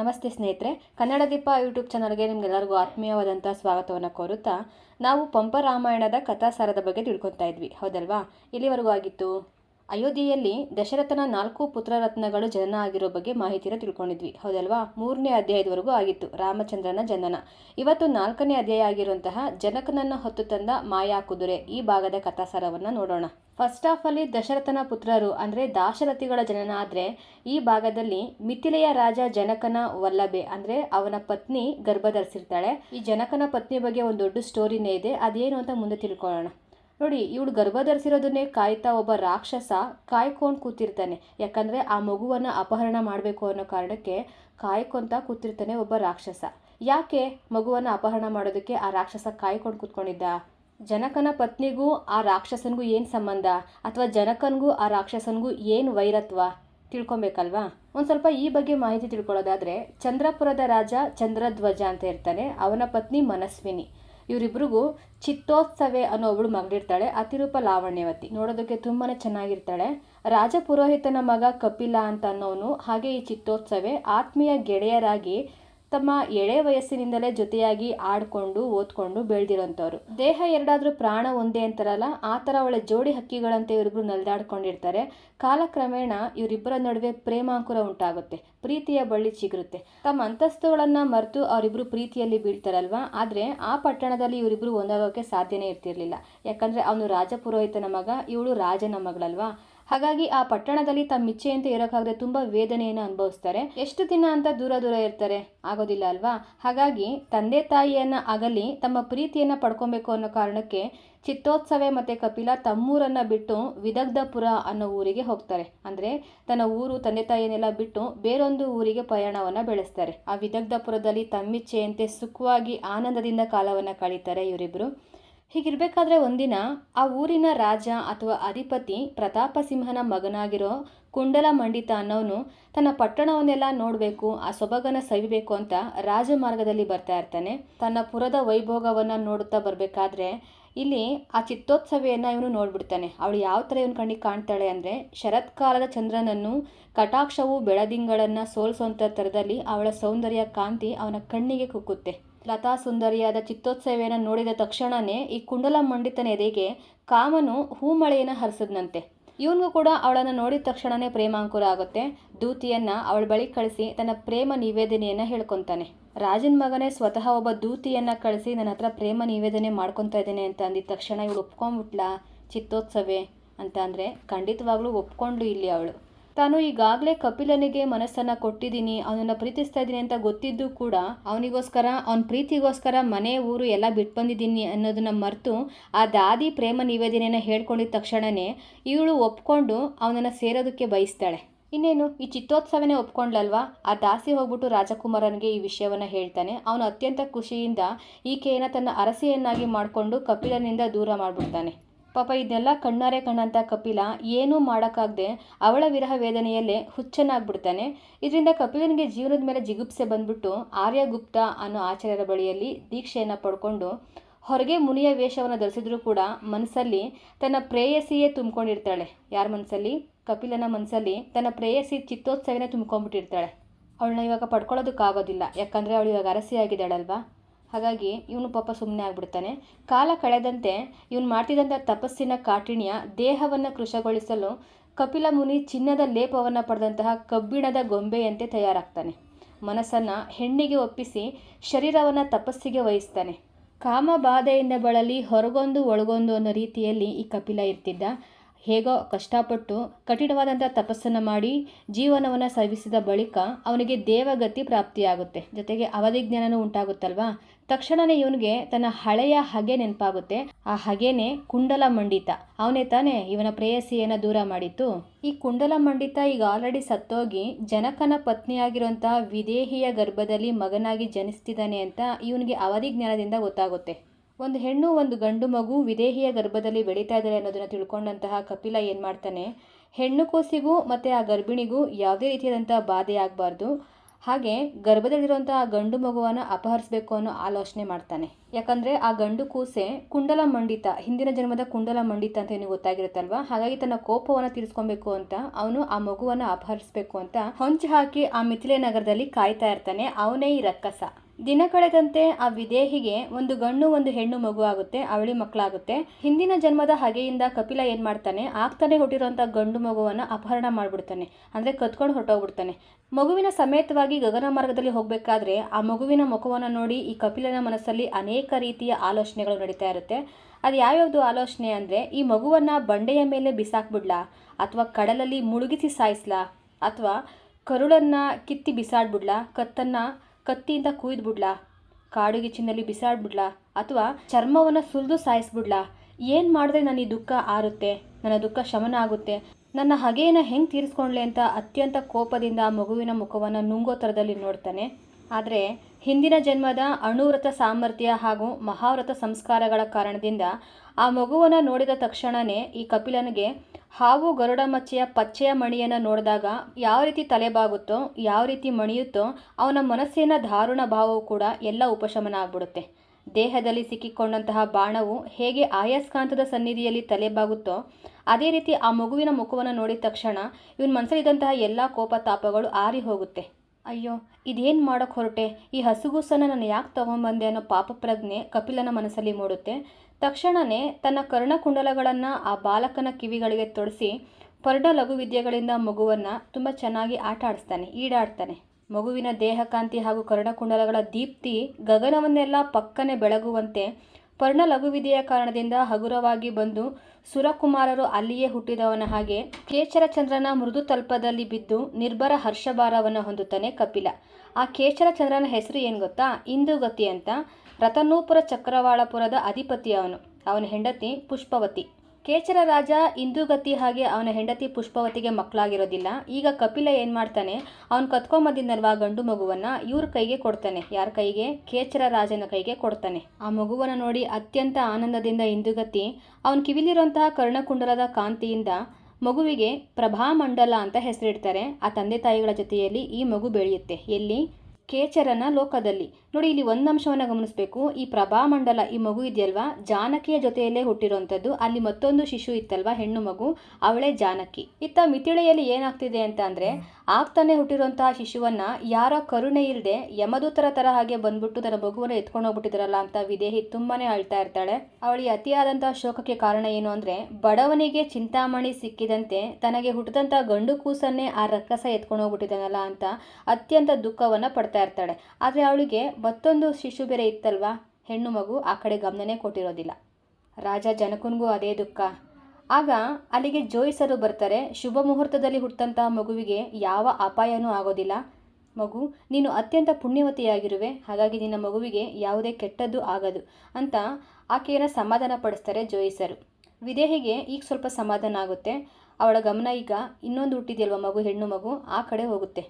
ನಮಸ್ತೆ ಸ್ನೇಹಿತರೆ, ಕನ್ನಡ ದೀಪ ಯೂಟ್ಯೂಬ್ ಚಾನಲ್ಗೆ ನಿಮ್ಗೆಲ್ಲರಿಗೂ ಆತ್ಮೀಯವಾದಂಥ ಸ್ವಾಗತವನ್ನು ಕೋರುತ್ತಾ, ನಾವು ಪಂಪ ರಾಮಾಯಣದ ಕಥಾಸಾರದ ಬಗ್ಗೆ ತಿಳ್ಕೊತಾ ಇದ್ವಿ, ಹೌದಲ್ವಾ? ಇಲ್ಲಿವರೆಗೂ ಆಗಿತ್ತು. ಅಯೋಧ್ಯೆಯಲ್ಲಿ ದಶರಥನ ನಾಲ್ಕು ಪುತ್ರರತ್ನಗಳು ಜನನ ಆಗಿರೋ ಬಗ್ಗೆ ಮಾಹಿತಿನ ತಿಳ್ಕೊಂಡಿದ್ವಿ. ಹೌದಲ್ವಾ? ಮೂರನೇ ಅಧ್ಯಾಯದವರೆಗೂ ಆಗಿತ್ತು ರಾಮಚಂದ್ರನ ಜನನ. ಇವತ್ತು ನಾಲ್ಕನೇ ಅಧ್ಯಾಯ ಆಗಿರುವಂತಹ ಜನಕನನ್ನು ಹೊತ್ತು ತಂದ ಮಾಯಾ ಕುದುರೆ ಈ ಭಾಗದ ಕಥಾಸಾರವನ್ನು ನೋಡೋಣ. ಫಸ್ಟ್ ಆಫ್ ಅಲ್ಲಿ ದಶರಥನ ಪುತ್ರರು ಅಂದರೆ ದಾಶರಥಿಗಳ ಜನನ ಆದರೆ ಈ ಭಾಗದಲ್ಲಿ ಮಿಥಿಲೆಯ ರಾಜ ಜನಕನ ವಲ್ಲಭೆ ಅಂದರೆ ಅವನ ಪತ್ನಿ ಗರ್ಭಧರಿಸಿರ್ತಾಳೆ. ಈ ಜನಕನ ಪತ್ನಿ ಬಗ್ಗೆ ಒಂದು ದೊಡ್ಡ ಸ್ಟೋರಿನೇ ಇದೆ. ಅದೇನು ಅಂತ ಮುಂದೆ ತಿಳ್ಕೊಳ್ಳೋಣ. ನೋಡಿ, ಇವಳು ಗರ್ಭಧರಿಸಿರೋದನ್ನೇ ಕಾಯ್ತಾ ಒಬ್ಬ ರಾಕ್ಷಸ ಕಾಯ್ಕೊಂಡು ಕೂತಿರ್ತಾನೆ. ಯಾಕಂದರೆ ಆ ಮಗುವನ್ನು ಅಪಹರಣ ಮಾಡಬೇಕು ಅನ್ನೋ ಕಾರಣಕ್ಕೆ ಕಾಯ್ಕೊಂತ ಕೂತಿರ್ತಾನೆ ಒಬ್ಬ ರಾಕ್ಷಸ. ಯಾಕೆ ಮಗುವನ್ನು ಅಪಹರಣ ಮಾಡೋದಕ್ಕೆ ಆ ರಾಕ್ಷಸ ಕಾಯ್ಕೊಂಡು ಕೂತ್ಕೊಂಡಿದ್ದ? ಜನಕನ ಪತ್ನಿಗೂ ಆ ರಾಕ್ಷಸನಿಗೂ ಏನು ಸಂಬಂಧ? ಅಥವಾ ಜನಕನಿಗೂ ಆ ರಾಕ್ಷಸನಿಗೂ ಏನು ವೈರತ್ವ? ತಿಳ್ಕೊಬೇಕಲ್ವಾ? ಒಂದು ಸ್ವಲ್ಪ ಈ ಬಗ್ಗೆ ಮಾಹಿತಿ ತಿಳ್ಕೊಳ್ಳೋದಾದ್ರೆ, ಚಂದ್ರಪುರದ ರಾಜ ಚಂದ್ರಧ್ವಜ ಅಂತ ಇರ್ತಾನೆ. ಅವನ ಪತ್ನಿ ಮನಸ್ವಿನಿ. ಇವರಿಬ್ರಿಗೂ ಚಿತ್ತೋತ್ಸವೆ ಅನ್ನೋ ಒಬ್ಳು ಮಗಳಿರ್ತಾಳೆ ಅತಿರೂಪ ಲಾವಣ್ಯವತಿ. ನೋಡೋದಕ್ಕೆ ತುಂಬಾ ಚೆನ್ನಾಗಿರ್ತಾಳೆ. ರಾಜ ಪುರೋಹಿತನ ಮಗ ಕಪಿಲ ಅಂತ ಅನ್ನೋನು ಹಾಗೆ ಈ ಚಿತ್ತೋತ್ಸವೆ ಆತ್ಮೀಯ ಗೆಳೆಯರಾಗಿ ತಮ್ಮ ಎಳೆ ವಯಸ್ಸಿನಿಂದಲೇ ಜೊತೆಯಾಗಿ ಆಡ್ಕೊಂಡು, ಓದ್ಕೊಂಡು ಬೆಳೆದಿರೋಂಥವ್ರು. ದೇಹ ಎರಡಾದರೂ ಪ್ರಾಣ ಒಂದೇ ಅಂತಾರಲ್ಲ, ಆ ಥರ ಒಳ್ಳೆ ಜೋಡಿ ಹಕ್ಕಿಗಳಂತೆ ಇವರಿಬ್ರು ನಲಿದಾಡ್ಕೊಂಡಿರ್ತಾರೆ. ಕಾಲಕ್ರಮೇಣ ಇವರಿಬ್ಬರ ನಡುವೆ ಪ್ರೇಮಾಂಕುರ ಉಂಟಾಗುತ್ತೆ. ಪ್ರೀತಿಯ ಬಳ್ಳಿ ಚಿಗುರುತ್ತೆ. ತಮ್ಮ ಅಂತಸ್ತುಗಳನ್ನು ಮರೆತು ಅವರಿಬ್ಬರು ಪ್ರೀತಿಯಲ್ಲಿ ಬೀಳ್ತಾರಲ್ವಾ? ಆದರೆ ಆ ಪಟ್ಟಣದಲ್ಲಿ ಇವರಿಬ್ರು ಒಂದಾಗೋಕೆ ಸಾಧ್ಯನೇ ಇರ್ತಿರಲಿಲ್ಲ. ಯಾಕಂದರೆ ಅವನು ರಾಜಪುರೋಹಿತನ ಮಗ, ಇವಳು ರಾಜನ ಮಗಳಲ್ವಾ? ಹಾಗಾಗಿ ಆ ಪಟ್ಟಣದಲ್ಲಿ ತಮ್ಮ ಇಚ್ಛೆಯಂತೆ ಇರೋಕ್ಕಾಗದೆ ತುಂಬಾ ವೇದನೆಯನ್ನು ಅನುಭವಿಸ್ತಾರೆ. ಎಷ್ಟು ದಿನ ಅಂತ ದೂರ ದೂರ ಇರ್ತಾರೆ? ಆಗೋದಿಲ್ಲ ಅಲ್ವಾ? ಹಾಗಾಗಿ ತಂದೆ ತಾಯಿಯನ್ನ ಅಗಲಿ ತಮ್ಮ ಪ್ರೀತಿಯನ್ನ ಪಡ್ಕೊಬೇಕು ಅನ್ನೋ ಕಾರಣಕ್ಕೆ ಚಿತ್ತೋತ್ಸವ ಮತ್ತು ಕಪಿಲ ತಮ್ಮೂರನ್ನ ಬಿಟ್ಟು ವಿದಗ್ಧಪುರ ಅನ್ನೋ ಊರಿಗೆ ಹೋಗ್ತಾರೆ. ಅಂದ್ರೆ ತನ್ನ ಊರು ತಂದೆ ತಾಯಿಯನ್ನೆಲ್ಲ ಬಿಟ್ಟು ಬೇರೊಂದು ಊರಿಗೆ ಪ್ರಯಾಣವನ್ನು ಬೆಳೆಸ್ತಾರೆ. ಆ ವಿದಗ್ಧಪುರದಲ್ಲಿ ತಮ್ಮಿಚ್ಛೆಯಂತೆ ಸುಖವಾಗಿ ಆನಂದದಿಂದ ಕಾಲವನ್ನ ಕಳೀತಾರೆ ಇವರಿಬ್ರು. ಹೀಗಿರ್ಬೇಕಾದ್ರೆ ಒಂದಿನ ಆ ಊರಿನ ರಾಜ ಅಥವಾ ಅಧಿಪತಿ ಪ್ರತಾಪ ಸಿಂಹನ ಮಗನಾಗಿರೋ ಕುಂಡಲ ಮಂಡಿತ ಅನ್ನೋನು ತನ್ನ ಪಟ್ಟಣವನ್ನೆಲ್ಲ ನೋಡಬೇಕು, ಆ ಸೊಬಗನ ಸವಿಬೇಕು ಅಂತ ರಾಜಮಾರ್ಗದಲ್ಲಿ ಬರ್ತಾ ಇರ್ತಾನೆ. ತನ್ನ ಪುರದ ವೈಭೋಗವನ್ನು ನೋಡುತ್ತಾ ಬರಬೇಕಾದ್ರೆ ಇಲ್ಲಿ ಆ ಚಿತ್ತೋತ್ಸವೆಯನ್ನು ಇವನು ನೋಡ್ಬಿಡ್ತಾನೆ. ಅವಳು ಯಾವ ಥರ ಇವನು ಕಣ್ಣಿಗೆ ಕಾಣ್ತಾಳೆ ಅಂದರೆ ಶರತ್ಕಾಲದ ಚಂದ್ರನನ್ನು ಕಟಾಕ್ಷವು ಬೆಳದಿಂಗಳನ್ನ ಸೋಲಿಸುವಂಥ ಥರದಲ್ಲಿ ಅವಳ ಸೌಂದರ್ಯ ಕಾಂತಿ ಅವನ ಕಣ್ಣಿಗೆ ಕುಕ್ಕುತ್ತೆ. ಲತಾ ಸುಂದರಿಯಾದ ಚಿತ್ತೋತ್ಸವೆಯನ್ನು ನೋಡಿದ ತಕ್ಷಣನೇ ಈ ಕುಂಡಲ ಮಂಡಿತನ ಎದೆಗೆ ಕಾಮನು ಹೂಮಳೆಯನ್ನು ಹರಿಸಿದ್ನಂತೆ. ಇವನಿಗೂ ಕೂಡ ಅವಳನ್ನು ನೋಡಿದ ತಕ್ಷಣನೇ ಪ್ರೇಮಾಂಕುರ ಆಗುತ್ತೆ ದೂತಿಯನ್ನ ಅವಳ ಬಳಿ ಕಳಿಸಿ ತನ್ನ ಪ್ರೇಮ ನಿವೇದನೆಯನ್ನ ಹೇಳ್ಕೊತಾನೆ. ರಾಜನ ಮಗನೇ ಸ್ವತಃ ಒಬ್ಬ ದೂತಿಯನ್ನ ಕಳಿಸಿ ನನ್ನ ಹತ್ರ ಪ್ರೇಮ ನಿವೇದನೆ ಮಾಡ್ಕೊತಾ ಇದ್ದೇನೆ ಅಂತ ಅಂದಿದ ತಕ್ಷಣ ಇವಳು ಒಪ್ಕೊಂಡ್ಬಿಟ್ಲಾ ಚಿತ್ತೋತ್ಸವೆ ಅಂತ ಅಂದರೆ ಖಂಡಿತವಾಗ್ಲೂ ಒಪ್ಕೊಂಡ್ಲು ಇಲ್ಲಿ ಅವಳು. ತಾನು ಈಗಾಗಲೇ ಕಪಿಲನಿಗೆ ಮನಸ್ಸನ್ನು ಕೊಟ್ಟಿದ್ದೀನಿ, ಅವನನ್ನು ಪ್ರೀತಿಸ್ತಾ ಇದ್ದೀನಿ ಅಂತ ಗೊತ್ತಿದ್ದು ಕೂಡ ಅವನಿಗೋಸ್ಕರ, ಅವನ ಪ್ರೀತಿಗೋಸ್ಕರ ಮನೆ, ಊರು ಎಲ್ಲ ಬಿಟ್ಟು ಬಂದಿದ್ದೀನಿ ಅನ್ನೋದನ್ನ ಮರೆತು ಆ ದಾದಿ ಪ್ರೇಮ ನಿವೇದನೆಯನ್ನು ಹೇಳ್ಕೊಂಡಿದ್ದ ತಕ್ಷಣವೇ ಇವಳು ಒಪ್ಕೊಂಡು ಅವನನ್ನು ಸೇರೋದಕ್ಕೆ ಬಯಸ್ತಾಳೆ. ಇನ್ನೇನು, ಈ ಚಿತ್ತೋತ್ಸವನೇ ಒಪ್ಕೊಂಡ್ಲಲ್ವಾ? ಆ ದಾಸಿ ಹೋಗ್ಬಿಟ್ಟು ರಾಜಕುಮಾರನಿಗೆ ಈ ವಿಷಯವನ್ನು ಹೇಳ್ತಾನೆ. ಅವನು ಅತ್ಯಂತ ಖುಷಿಯಿಂದ ಈಕೆಯನ್ನ ತನ್ನ ಅರಸಿಯನ್ನಾಗಿ ಮಾಡಿಕೊಂಡು ಕಪಿಲನಿಂದ ದೂರ ಮಾಡಿಬಿಡ್ತಾನೆ. ಪಾಪ ಇದನ್ನೆಲ್ಲ ಕಣ್ಣಾರೆ ಕಣ್ಣಂತ ಕಪಿಲ ಏನೂ ಮಾಡೋಕ್ಕಾಗದೆ ಅವಳ ವಿರಹ ವೇದನೆಯಲ್ಲೇ ಹುಚ್ಚನಾಗ್ಬಿಡ್ತಾನೆ. ಇದರಿಂದ ಕಪಿಲನಿಗೆ ಜೀವನದ ಮೇಲೆ ಜಿಗುಪ್ಸೆ ಬಂದ್ಬಿಟ್ಟು ಆರ್ಯಗುಪ್ತ ಅನ್ನೋ ಆಚಾರ್ಯರ ಬಳಿಯಲ್ಲಿ ದೀಕ್ಷೆಯನ್ನು ಪಡ್ಕೊಂಡು ಹೊರಗೆ ಮುನಿಯ ವೇಷವನ್ನು ಧರಿಸಿದ್ರೂ ಕೂಡ ಮನಸ್ಸಲ್ಲಿ ತನ್ನ ಪ್ರೇಯಸಿಯೇ ತುಂಬ್ಕೊಂಡಿರ್ತಾಳೆ. ಯಾರ ಮನಸ್ಸಲ್ಲಿ ಕಪಿಲನ ಮನಸ್ಸಲ್ಲಿ ತನ್ನ ಪ್ರೇಯಸಿ ಚಿತ್ತೋತ್ಸವನೇ ತುಂಬ್ಕೊಂಡ್ಬಿಟ್ಟಿರ್ತಾಳೆ. ಅವಳನ್ನ ಇವಾಗ ಪಡ್ಕೊಳ್ಳೋದಕ್ಕಾಗೋದಿಲ್ಲ. ಯಾಕಂದರೆ ಅವಳು ಇವಾಗ ಅರಸಿ ಆಗಿದ್ದಾಳಲ್ವಾ ಹಾಗಾಗಿ ಇವನು ಪಾಪ ಸುಮ್ಮನೆ ಆಗ್ಬಿಡ್ತಾನೆ. ಕಾಲ ಕಳೆದಂತೆ ಇವನು ಮಾಡ್ತಿದ್ದಂಥ ತಪಸ್ಸಿನ ಕಾಠಿಣ್ಯ, ದೇಹವನ್ನು ಕೃಶಗೊಳಿಸಲು ಕಪಿಲ ಮುನಿ ಚಿನ್ನದ ಲೇಪವನ್ನು ಪಡೆದಂತಹ ಕಬ್ಬಿಣದ ಗೊಂಬೆಯಂತೆ ತಯಾರಾಗ್ತಾನೆ. ಮನಸ್ಸನ್ನು ಹೆಣ್ಣಿಗೆ ಒಪ್ಪಿಸಿ ಶರೀರವನ್ನು ತಪಸ್ಸಿಗೆ ವಹಿಸ್ತಾನೆ. ಕಾಮ ಬಾಧೆಯಿಂದ ಬಳಲಿ, ಹೊರಗೊಂದು ಒಳಗೊಂದು ಅನ್ನೋ ರೀತಿಯಲ್ಲಿ ಈ ಕಪಿಲ ಇರ್ತಿದ್ದ. ಹೇಗೋ ಕಷ್ಟಪಟ್ಟು ಕಠಿಣವಾದಂಥ ತಪಸ್ಸನ್ನು ಮಾಡಿ ಜೀವನವನ್ನು ಸವಿಸಿದ ಬಳಿಕ ಅವನಿಗೆ ದೇವಗತಿ ಪ್ರಾಪ್ತಿಯಾಗುತ್ತೆ. ಜೊತೆಗೆ ಅವಧಿ ಜ್ಞಾನನೂ ಉಂಟಾಗುತ್ತಲ್ವಾ? ತಕ್ಷಣನೇ ಇವನಿಗೆ ತನ್ನ ಹಳೆಯ ಹಗೆ ನೆನಪಾಗುತ್ತೆ. ಆ ಹಗೆನೆ ಕುಂಡಲ ಮಂಡಿತ. ಅವನೇ ತಾನೇ ಇವನ ಪ್ರೇಯಸಿಯನ್ನ ದೂರ ಮಾಡಿತ್ತು ಈ ಕುಂಡಲ ಮಂಡಿತ ಈಗ ಆಲ್ರೆಡಿ ಸತ್ತೋಗಿ ಜನಕನ ಪತ್ನಿಯಾಗಿರುವಂತಹ ವಿದೇಹಿಯ ಗರ್ಭದಲ್ಲಿ ಮಗನಾಗಿ ಜನಿಸ್ತಿದ್ದಾನೆ ಅಂತ ಇವನಿಗೆ ಅವಧಿ ಜ್ಞಾನದಿಂದ ಗೊತ್ತಾಗುತ್ತೆ. ಒಂದು ಹೆಣ್ಣು, ಒಂದು ಗಂಡು ಮಗು ವಿದೇಹಿಯ ಗರ್ಭದಲ್ಲಿ ಬೆಳೀತಾ ಇದ್ದಾರೆ ಅನ್ನೋದನ್ನ ತಿಳ್ಕೊಂಡಂತಹ ಕಪಿಲ ಏನು ಮಾಡ್ತಾನೆ ಹೆಣ್ಣು ಕೂಸಿಗೂ ಮತ್ತು ಆ ಗರ್ಭಿಣಿಗೂ ಯಾವುದೇ ರೀತಿಯಾದಂಥ ಬಾಧೆ ಆಗಬಾರ್ದು. ಹಾಗೆ ಗರ್ಭದಲ್ಲಿರುವಂತಹ ಗಂಡು ಮಗುವನ್ನು ಅಪಹರಿಸಬೇಕು ಅನ್ನೋ ಆಲೋಚನೆ ಮಾಡ್ತಾನೆ. ಯಾಕಂದರೆ ಆ ಗಂಡು ಕೂಸೆ ಕುಂಡಲ ಮಂಡಿತ, ಹಿಂದಿನ ಜನ್ಮದ ಕುಂಡಲ ಮಂಡಿತ ಅಂತ ಏನು ಗೊತ್ತಾಗಿರುತ್ತಲ್ವಾ? ಹಾಗಾಗಿ ತನ್ನ ಕೋಪವನ್ನು ತೀರಿಸ್ಕೊಬೇಕು ಅಂತ ಅವನು ಆ ಮಗುವನ್ನು ಅಪಹರಿಸಬೇಕು ಅಂತ ಹೊಂಚು ಹಾಕಿ ಆ ಮಿಥಿಲೆ ನಗರದಲ್ಲಿ ಕಾಯ್ತಾ ಇರ್ತಾನೆ. ಅವನೇ ಈ ರಕ್ಕಸ. ದಿನ ಕಳೆದಂತೆ ಆ ವಿದೇಹಿಗೆ ಒಂದು ಗಂಡು, ಒಂದು ಹೆಣ್ಣು ಮಗು ಆಗುತ್ತೆ ಅವಳಿ ಮಕ್ಕಳಾಗುತ್ತೆ. ಹಿಂದಿನ ಜನ್ಮದ ಹಗೆಯಿಂದ ಕಪಿಲ ಏನು ಮಾಡ್ತಾನೆ, ಆಗ್ತಾನೆ ಹುಟ್ಟಿರುವಂಥ ಗಂಡು ಮಗುವನ್ನು ಅಪಹರಣ ಮಾಡ್ಬಿಡ್ತಾನೆ, ಅಂದ್ರೆ ಕತ್ಕೊಂಡು ಹೊರಟೋಗ್ಬಿಡ್ತಾನೆ. ಮಗುವಿನ ಸಮೇತವಾಗಿ ಗಗನ ಮಾರ್ಗದಲ್ಲಿ ಹೋಗಬೇಕಾದ್ರೆ ಆ ಮಗುವಿನ ಮುಖವನ್ನು ನೋಡಿ ಈ ಕಪಿಲನ ಮನಸ್ಸಲ್ಲಿ ಅನೇಕ ರೀತಿಯ ಆಲೋಚನೆಗಳು ನಡೀತಾ ಇರುತ್ತೆ. ಅದು ಯಾವ್ಯಾವುದು ಆಲೋಚನೆ ಅಂದರೆ, ಈ ಮಗುವನ್ನು ಬಂಡೆಯ ಮೇಲೆ ಬಿಸಾಕ್ಬಿಡ್ಲಾ, ಅಥವಾ ಕಡಲಲ್ಲಿ ಮುಳುಗಿಸಿ ಸಾಯಿಸ್ಲಾ, ಅಥವಾ ಕರುಳನ್ನು ಕಿತ್ತಿ ಬಿಸಾಡ್ಬಿಡ್ಲಾ, ಕತ್ತನ್ನು ಕತ್ತಿಯಿಂದ ಕುಯ್ದುಬಿಡ್ಲಾ? ಕಾಡುಗಿಚ್ಚಿನಲ್ಲಿ ಬಿಸಾಡ್ಬಿಡ್ಲಾ? ಅಥವಾ ಚರ್ಮವನ್ನು ಸುಲಿದು ಸಾಯಿಸ್ಬಿಡ್ಲಾ? ಏನು ಮಾಡಿದ್ರೆ ನನ್ನ ಈ ದುಃಖ ಆರುತ್ತೆ? ನನ್ನ ದುಃಖ ಶಮನ ಆಗುತ್ತೆ? ನನ್ನ ಹಗೆಯನ್ನು ಹೆಂಗೆ ತೀರಿಸ್ಕೊಂಡ್ಲೆ ಅಂತ ಅತ್ಯಂತ ಕೋಪದಿಂದ ಮಗುವಿನ ಮುಖವನ್ನು ನುಂಗೋ ಥರದಲ್ಲಿ ನೋಡ್ತಾನೆ. ಆದರೆ ಹಿಂದಿನ ಜನ್ಮದ ಅಣುವ್ರತ ಸಾಮರ್ಥ್ಯ ಹಾಗೂ ಮಹಾವ್ರತ ಸಂಸ್ಕಾರಗಳ ಕಾರಣದಿಂದ ಆ ಮಗುವನ್ನು ನೋಡಿದ ತಕ್ಷಣವೇ ಈ ಕಪಿಲನಿಗೆ, ಹಾವು ಗರುಡ ಮಚ್ಚೆಯ ಪಚ್ಚೆಯ ಮಣಿಯನ್ನು ನೋಡಿದಾಗ ಯಾವ ರೀತಿ ತಲೆಬಾಗುತ್ತೋ ಯಾವ ರೀತಿ ಮಣಿಯುತ್ತೋ, ಅವನ ಮನಸ್ಸಿನ ದಾರುಣ ಭಾವವು ಕೂಡ ಎಲ್ಲ ಉಪಶಮನ ಆಗ್ಬಿಡುತ್ತೆ ದೇಹದಲ್ಲಿ ಸಿಕ್ಕಿಕೊಂಡಂತಹ ಬಾಣವು ಹೇಗೆ ಆಯಸ್ಕಾಂತದ ಸನ್ನಿಧಿಯಲ್ಲಿ ತಲೆಬಾಗುತ್ತೋ ಅದೇ ರೀತಿ ಆ ಮಗುವಿನ ಮುಖವನ್ನು ನೋಡಿದ ತಕ್ಷಣ ಇವನ ಮನಸ್ಸಲ್ಲಿದ್ದಂತಹ ಎಲ್ಲ ಕೋಪ ತಾಪಗಳು ಆರಿ ಹೋಗುತ್ತೆ. ಅಯ್ಯೋ, ಇದೇನು ಮಾಡೋಕ್ಕೆ ಹೊರಟೆ? ಈ ಹಸುಗೂಸನ್ನು ನಾನು ಯಾಕೆ ತಗೊಂಬಂದೆ ಅನ್ನೋ ಪಾಪ ಪ್ರಜ್ಞೆ ಕಪಿಲನ ಮನಸ್ಸಲ್ಲಿ ಮೂಡುತ್ತೆ. ತಕ್ಷಣವೇ ತನ್ನ ಕರ್ಣಕುಂಡಲಗಳನ್ನು ಆ ಬಾಲಕನ ಕಿವಿಗಳಿಗೆ ತೊಡಿಸಿ ಪರ್ಣ ಲಘುವಿದ್ಯೆಗಳಿಂದ ಮಗುವನ್ನು ತುಂಬ ಚೆನ್ನಾಗಿ ಆಟ ಆಡಿಸ್ತಾನೆ ಈಡಾಡ್ತಾನೆ. ಮಗುವಿನ ದೇಹಕಾಂತಿ ಹಾಗೂ ಕರ್ಣಕುಂಡಲಗಳ ದೀಪ್ತಿ ಗಗನವನ್ನೆಲ್ಲ ಪಕ್ಕನೆ ಬೆಳಗುವಂತೆ ಪರ್ಣ ಲಘುವಿದೆಯ ಕಾರಣದಿಂದ ಹಗುರವಾಗಿ ಬಂದು ಸುರಕುಮಾರರು ಅಲ್ಲಿಯೇ ಹುಟ್ಟಿದವನ ಹಾಗೆ ಕೇಚರ ಚಂದ್ರನ ಮೃದು ತಲ್ಪದಲ್ಲಿ ಬಿದ್ದು ನಿರ್ಭರ ಹರ್ಷಭಾರವನ್ನು ಹೊಂದುತ್ತಾನೆ ಕಪಿಲ. ಆ ಕೇಚರ ಚಂದ್ರನ ಹೆಸರು ಏನು ಗೊತ್ತಾ? ಇಂದುಗತಿ ಅಂತ. ರತನೂಪುರ ಚಕ್ರವಾಳಪುರದ ಅಧಿಪತಿ ಅವನು. ಅವನ ಹೆಂಡತಿ ಪುಷ್ಪವತಿ. ಕೇಚರ ರಾಜ ಇಂದುಗತಿ ಹಾಗೆ ಅವನ ಹೆಂಡತಿ ಪುಷ್ಪವತಿಗೆ ಮಕ್ಕಳಾಗಿರೋದಿಲ್ಲ. ಈಗ ಕಪಿಲ ಏನು ಮಾಡ್ತಾನೆ? ಅವನು ಕತ್ಕೊಂಬಂದಿದ್ದಲ್ವಾ ಗಂಡು ಮಗುವನ್ನು ಇವ್ರ ಕೈಗೆ ಕೊಡ್ತಾನೆ. ಯಾರ ಕೈಗೆ? ಕೇಚರ ರಾಜನ ಕೈಗೆ ಕೊಡ್ತಾನೆ. ಆ ಮಗುವನ್ನು ನೋಡಿ ಅತ್ಯಂತ ಆನಂದದಿಂದ ಇಂದುಗತಿ, ಅವನ ಕಿವಿಲಿರುವಂತಹ ಕರ್ಣಕುಂಡಲದ ಕಾಂತಿಯಿಂದ ಮಗುವಿಗೆ ಪ್ರಭಾಮಂಡಲ ಅಂತ ಹೆಸರಿಡ್ತಾರೆ. ಆ ತಂದೆ ತಾಯಿಗಳ ಜೊತೆಯಲ್ಲಿ ಈ ಮಗು ಬೆಳೆಯುತ್ತೆ. ಎಲ್ಲಿ? ಕೇಚರನ ಲೋಕದಲ್ಲಿ. ನೋಡಿ ಇಲ್ಲಿ ಒಂದು ಅಂಶವನ್ನು ಗಮನಿಸಬೇಕು. ಈ ಪ್ರಭಾ ಮಂಡಲ ಈ ಮಗು ಇದೆಯಲ್ವಾ? ಜಾನಕಿಯ ಜೊತೆಯಲ್ಲೇ ಹುಟ್ಟಿರುವಂಥದ್ದು. ಅಲ್ಲಿ ಮತ್ತೊಂದು ಶಿಶು ಇತ್ತಲ್ವಾ? ಹೆಣ್ಣು ಮಗು ಅವಳೇ ಜಾನಕಿ. ಇತ್ತ ಮಿಥಿಳೆಯಲ್ಲಿ ಏನಾಗ್ತಿದೆ ಅಂತ ಅಂದರೆ ಆಗ್ತಾನೆ ಹುಟ್ಟಿರುವಂತಹ ಶಿಶುವನ್ನು ಯಾರ ಕರುಣೆ ಇಲ್ಲದೆ ಯಮದೂತರ ತರ ಹಾಗೆ ಬಂದ್ಬಿಟ್ಟು ತನ್ನ ಮಗುವನ್ನು ಎತ್ಕೊಂಡು ಹೋಗ್ಬಿಟ್ಟಿದಾರಲ್ಲ ಅಂತ ವಿದೇಹಿ ತುಂಬಾ ಅಳ್ತಾ ಇರ್ತಾಳೆ. ಅವಳಿಗೆ ಅತಿಯಾದಂತಹ ಶೋಕಕ್ಕೆ ಕಾರಣ ಏನು ಅಂದರೆ ಬಡವನಿಗೆ ಚಿಂತಾಮಣಿ ಸಿಕ್ಕಿದಂತೆ ತನಗೆ ಹುಟ್ಟಿದಂಥ ಗಂಡು ಕೂಸನ್ನೇ ಆ ರಕ್ಕಸ ಎತ್ಕೊಂಡು ಹೋಗ್ಬಿಟ್ಟಿದ್ದಾನಲ್ಲ ಅಂತ ಅತ್ಯಂತ ದುಃಖವನ್ನು ಪಡ್ತಾ ಇರ್ತಾಳೆ. ಆದರೆ ಅವಳಿಗೆ ಮತ್ತೊಂದು ಶಿಶು ಬೇರೆ ಇತ್ತಲ್ವಾ? ಹೆಣ್ಣು ಮಗು ಆ ಕಡೆ ಗಮನನೇ ಕೊಟ್ಟಿರೋದಿಲ್ಲ. ರಾಜ ಜನಕನಿಗೂ ಅದೇ ದುಃಖ. ಆಗ ಅಲ್ಲಿಗೆ ಜೋಯಿಸರು ಬರ್ತಾರೆ, ಶುಭ ಮುಹೂರ್ತದಲ್ಲಿ ಹುಟ್ಟಂತಹ ಮಗುವಿಗೆ ಯಾವ ಅಪಾಯನೂ ಆಗೋದಿಲ್ಲ. ಮಗು, ನೀನು ಅತ್ಯಂತ ಪುಣ್ಯವತಿಯಾಗಿರುವೆ, ಹಾಗಾಗಿ ನಿನ್ನ ಮಗುವಿಗೆ ಯಾವುದೇ ಕೆಟ್ಟದ್ದು ಆಗದು ಅಂತ ಆಕೆಯನ್ನು ಸಮಾಧಾನ ಪಡಿಸ್ತಾರೆ ಜೋಯಿಸರು ವಿದೇಹಿಗೆ ಈಗ ಸ್ವಲ್ಪ ಸಮಾಧಾನ ಆಗುತ್ತೆ. ಅವಳ ಗಮನ ಈಗ ಇನ್ನೊಂದು ಹುಟ್ಟಿದೆಯಲ್ವ ಮಗು, ಹೆಣ್ಣು ಮಗು? ಆ ಕಡೆ ಹೋಗುತ್ತೆ.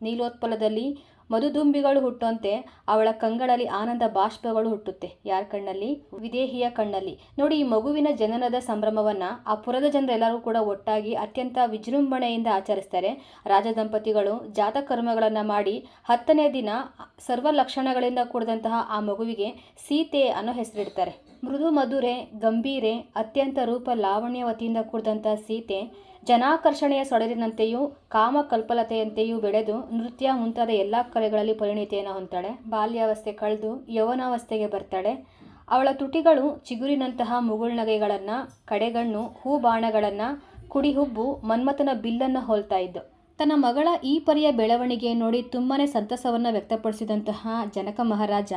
ನೀಲೋತ್ಪಲದಲ್ಲಿ ಮಧುದುಂಬಿಗಳು ಹುಟ್ಟುವಂತೆ ಅವಳ ಕಂಗಳಲ್ಲಿ ಆನಂದ ಬಾಷ್ಪಗಳು ಹುಟ್ಟುತ್ತೆ. ಯಾರ ಕಣ್ಣಲ್ಲಿ? ವಿದೇಹಿಯ ಕಣ್ಣಲ್ಲಿ. ನೋಡಿ, ಈ ಮಗುವಿನ ಜನನದ ಸಂಭ್ರಮವನ್ನ ಆ ಪುರದ ಜನರೆಲ್ಲರೂ ಕೂಡ ಒಟ್ಟಾಗಿ ಅತ್ಯಂತ ವಿಜೃಂಭಣೆಯಿಂದ ಆಚರಿಸ್ತಾರೆ. ರಾಜ ದಂಪತಿಗಳು ಜಾತಕರ್ಮಗಳನ್ನ ಮಾಡಿ ಹತ್ತನೇ ದಿನ ಸರ್ವ ಲಕ್ಷಣಗಳಿಂದ ಕೂಡಿದಂತಹ ಆ ಮಗುವಿಗೆ ಸೀತೆ ಅನ್ನೋ ಹೆಸರಿಡ್ತಾರೆ. ಮೃದು ಮಧುರೆ, ಗಂಭೀರೆ, ಅತ್ಯಂತ ರೂಪ ಲಾವಣ್ಯವತಿಯಿಂದ ಕೂಡಿದಂತಹ ಸೀತೆ ಜನಾಕರ್ಷಣೆಯ ಸೊಡರಿನಂತೆಯೂ ಕಾಮಕಲ್ಪಲತೆಯಂತೆಯೂ ಬೆಳೆದು ನೃತ್ಯ ಮುಂತಾದ ಎಲ್ಲ ಕಲೆಗಳಲ್ಲಿ ಪರಿಣಿತಿಯನ್ನು ಹೊಂದ್ತಾಳೆ ಬಾಲ್ಯಾವಸ್ಥೆ ಕಳೆದು ಯೌವನಾವಸ್ಥೆಗೆ ಬರ್ತಾಳೆ ಅವಳ ತುಟಿಗಳು ಚಿಗುರಿನಂತಹ ಮುಗುಳ್ನಗೆಗಳನ್ನು ಕಡೆಗಣ್ಣು, ಹೂಬಾಣಗಳನ್ನು, ಕುಡಿಹುಬ್ಬು, ಮನ್ಮಥನ ಬಿಲ್ಲನ್ನು ಹೋಲ್ತಾ ಇದ್ದು. ತನ್ನ ಮಗಳ ಈ ಪರಿಯ ಬೆಳವಣಿಗೆ ನೋಡಿ ತುಂಬಾ ಸಂತಸವನ್ನು ವ್ಯಕ್ತಪಡಿಸಿದಂತಹ ಜನಕ ಮಹಾರಾಜ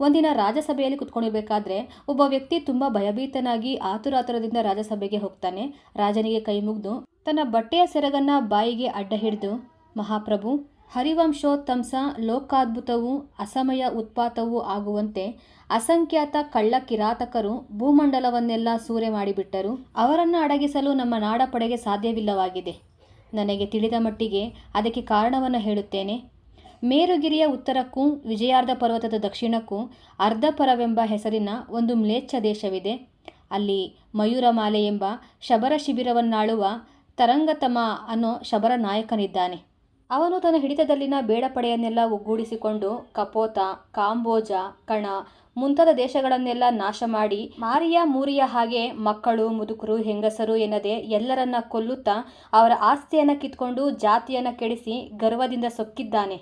ಒಂದಿನ ರಾಜಸಭೆಯಲ್ಲಿ ಕುತ್ಕೊಂಡಿರಬೇಕಾದ್ರೆ ಒಬ್ಬ ವ್ಯಕ್ತಿ ತುಂಬ ಭಯಭೀತನಾಗಿ ಆತುರಾತುರದಿಂದ ರಾಜಸಭೆಗೆ ಹೋಗ್ತಾನೆ. ರಾಜನಿಗೆ ಕೈ ಮುಗಿದು ತನ್ನ ಬಟ್ಟೆಯ ಸೆರಗನ್ನ ಬಾಯಿಗೆ ಅಡ್ಡ ಹಿಡಿದು, ಮಹಾಪ್ರಭು ಹರಿವಂಶೋತ್ತಂಸ ಲೋಕಾದ್ಭುತವೂ ಅಸಮಯ ಉತ್ಪಾತವೂ ಆಗುವಂತೆ ಅಸಂಖ್ಯಾತ ಕಳ್ಳ ಕಿರಾತಕರು ಭೂಮಂಡಲವನ್ನೆಲ್ಲ ಸೂರೆ ಮಾಡಿಬಿಟ್ಟರು ಅವರನ್ನು ಅಡಗಿಸಲು ನಮ್ಮ ನಾಡಪಡೆಗೆ ಸಾಧ್ಯವಿಲ್ಲವಾಗಿದೆ. ನನಗೆ ತಿಳಿದ ಮಟ್ಟಿಗೆ ಅದಕ್ಕೆ ಕಾರಣವನ್ನು ಹೇಳುತ್ತೇನೆ. ಮೇರುಗಿರಿಯ ಉತ್ತರಕ್ಕೂ ವಿಜಯಾರ್ಧ ಪರ್ವತದ ದಕ್ಷಿಣಕ್ಕೂ ಅರ್ಧಪರವೆಂಬ ಹೆಸರಿನ ಒಂದು ಮ್ಲೇಚ್ಛ ದೇಶವಿದೆ. ಅಲ್ಲಿ ಮಯೂರಮಾಲೆ ಎಂಬ ಶಬರ ಶಿಬಿರವನ್ನಾಳುವ ತರಂಗತಮ ಅನ್ನೋ ಶಬರ ನಾಯಕನಿದ್ದಾನೆ. ಅವನು ತನ್ನ ಹಿಡಿತದಲ್ಲಿನ ಬೇಡಪಡೆಯನ್ನೆಲ್ಲ ಒಗ್ಗೂಡಿಸಿಕೊಂಡು ಕಪೋತ, ಕಾಂಬೋಜ, ಕಣ ಮುಂತಾದ ದೇಶಗಳನ್ನೆಲ್ಲ ನಾಶ ಮಾಡಿ ಮಾರಿಯ ಮೂರಿಯ ಹಾಗೆ ಮಕ್ಕಳು, ಮುದುಕರು, ಹೆಂಗಸರು ಎನ್ನದೆ ಎಲ್ಲರನ್ನ ಕೊಲ್ಲುತ್ತಾ ಅವರ ಆಸ್ತಿಯನ್ನು ಕಿತ್ಕೊಂಡು ಜಾತಿಯನ್ನು ಕೆಡಿಸಿ ಗರ್ವದಿಂದ ಸೊಕ್ಕಿದ್ದಾನೆ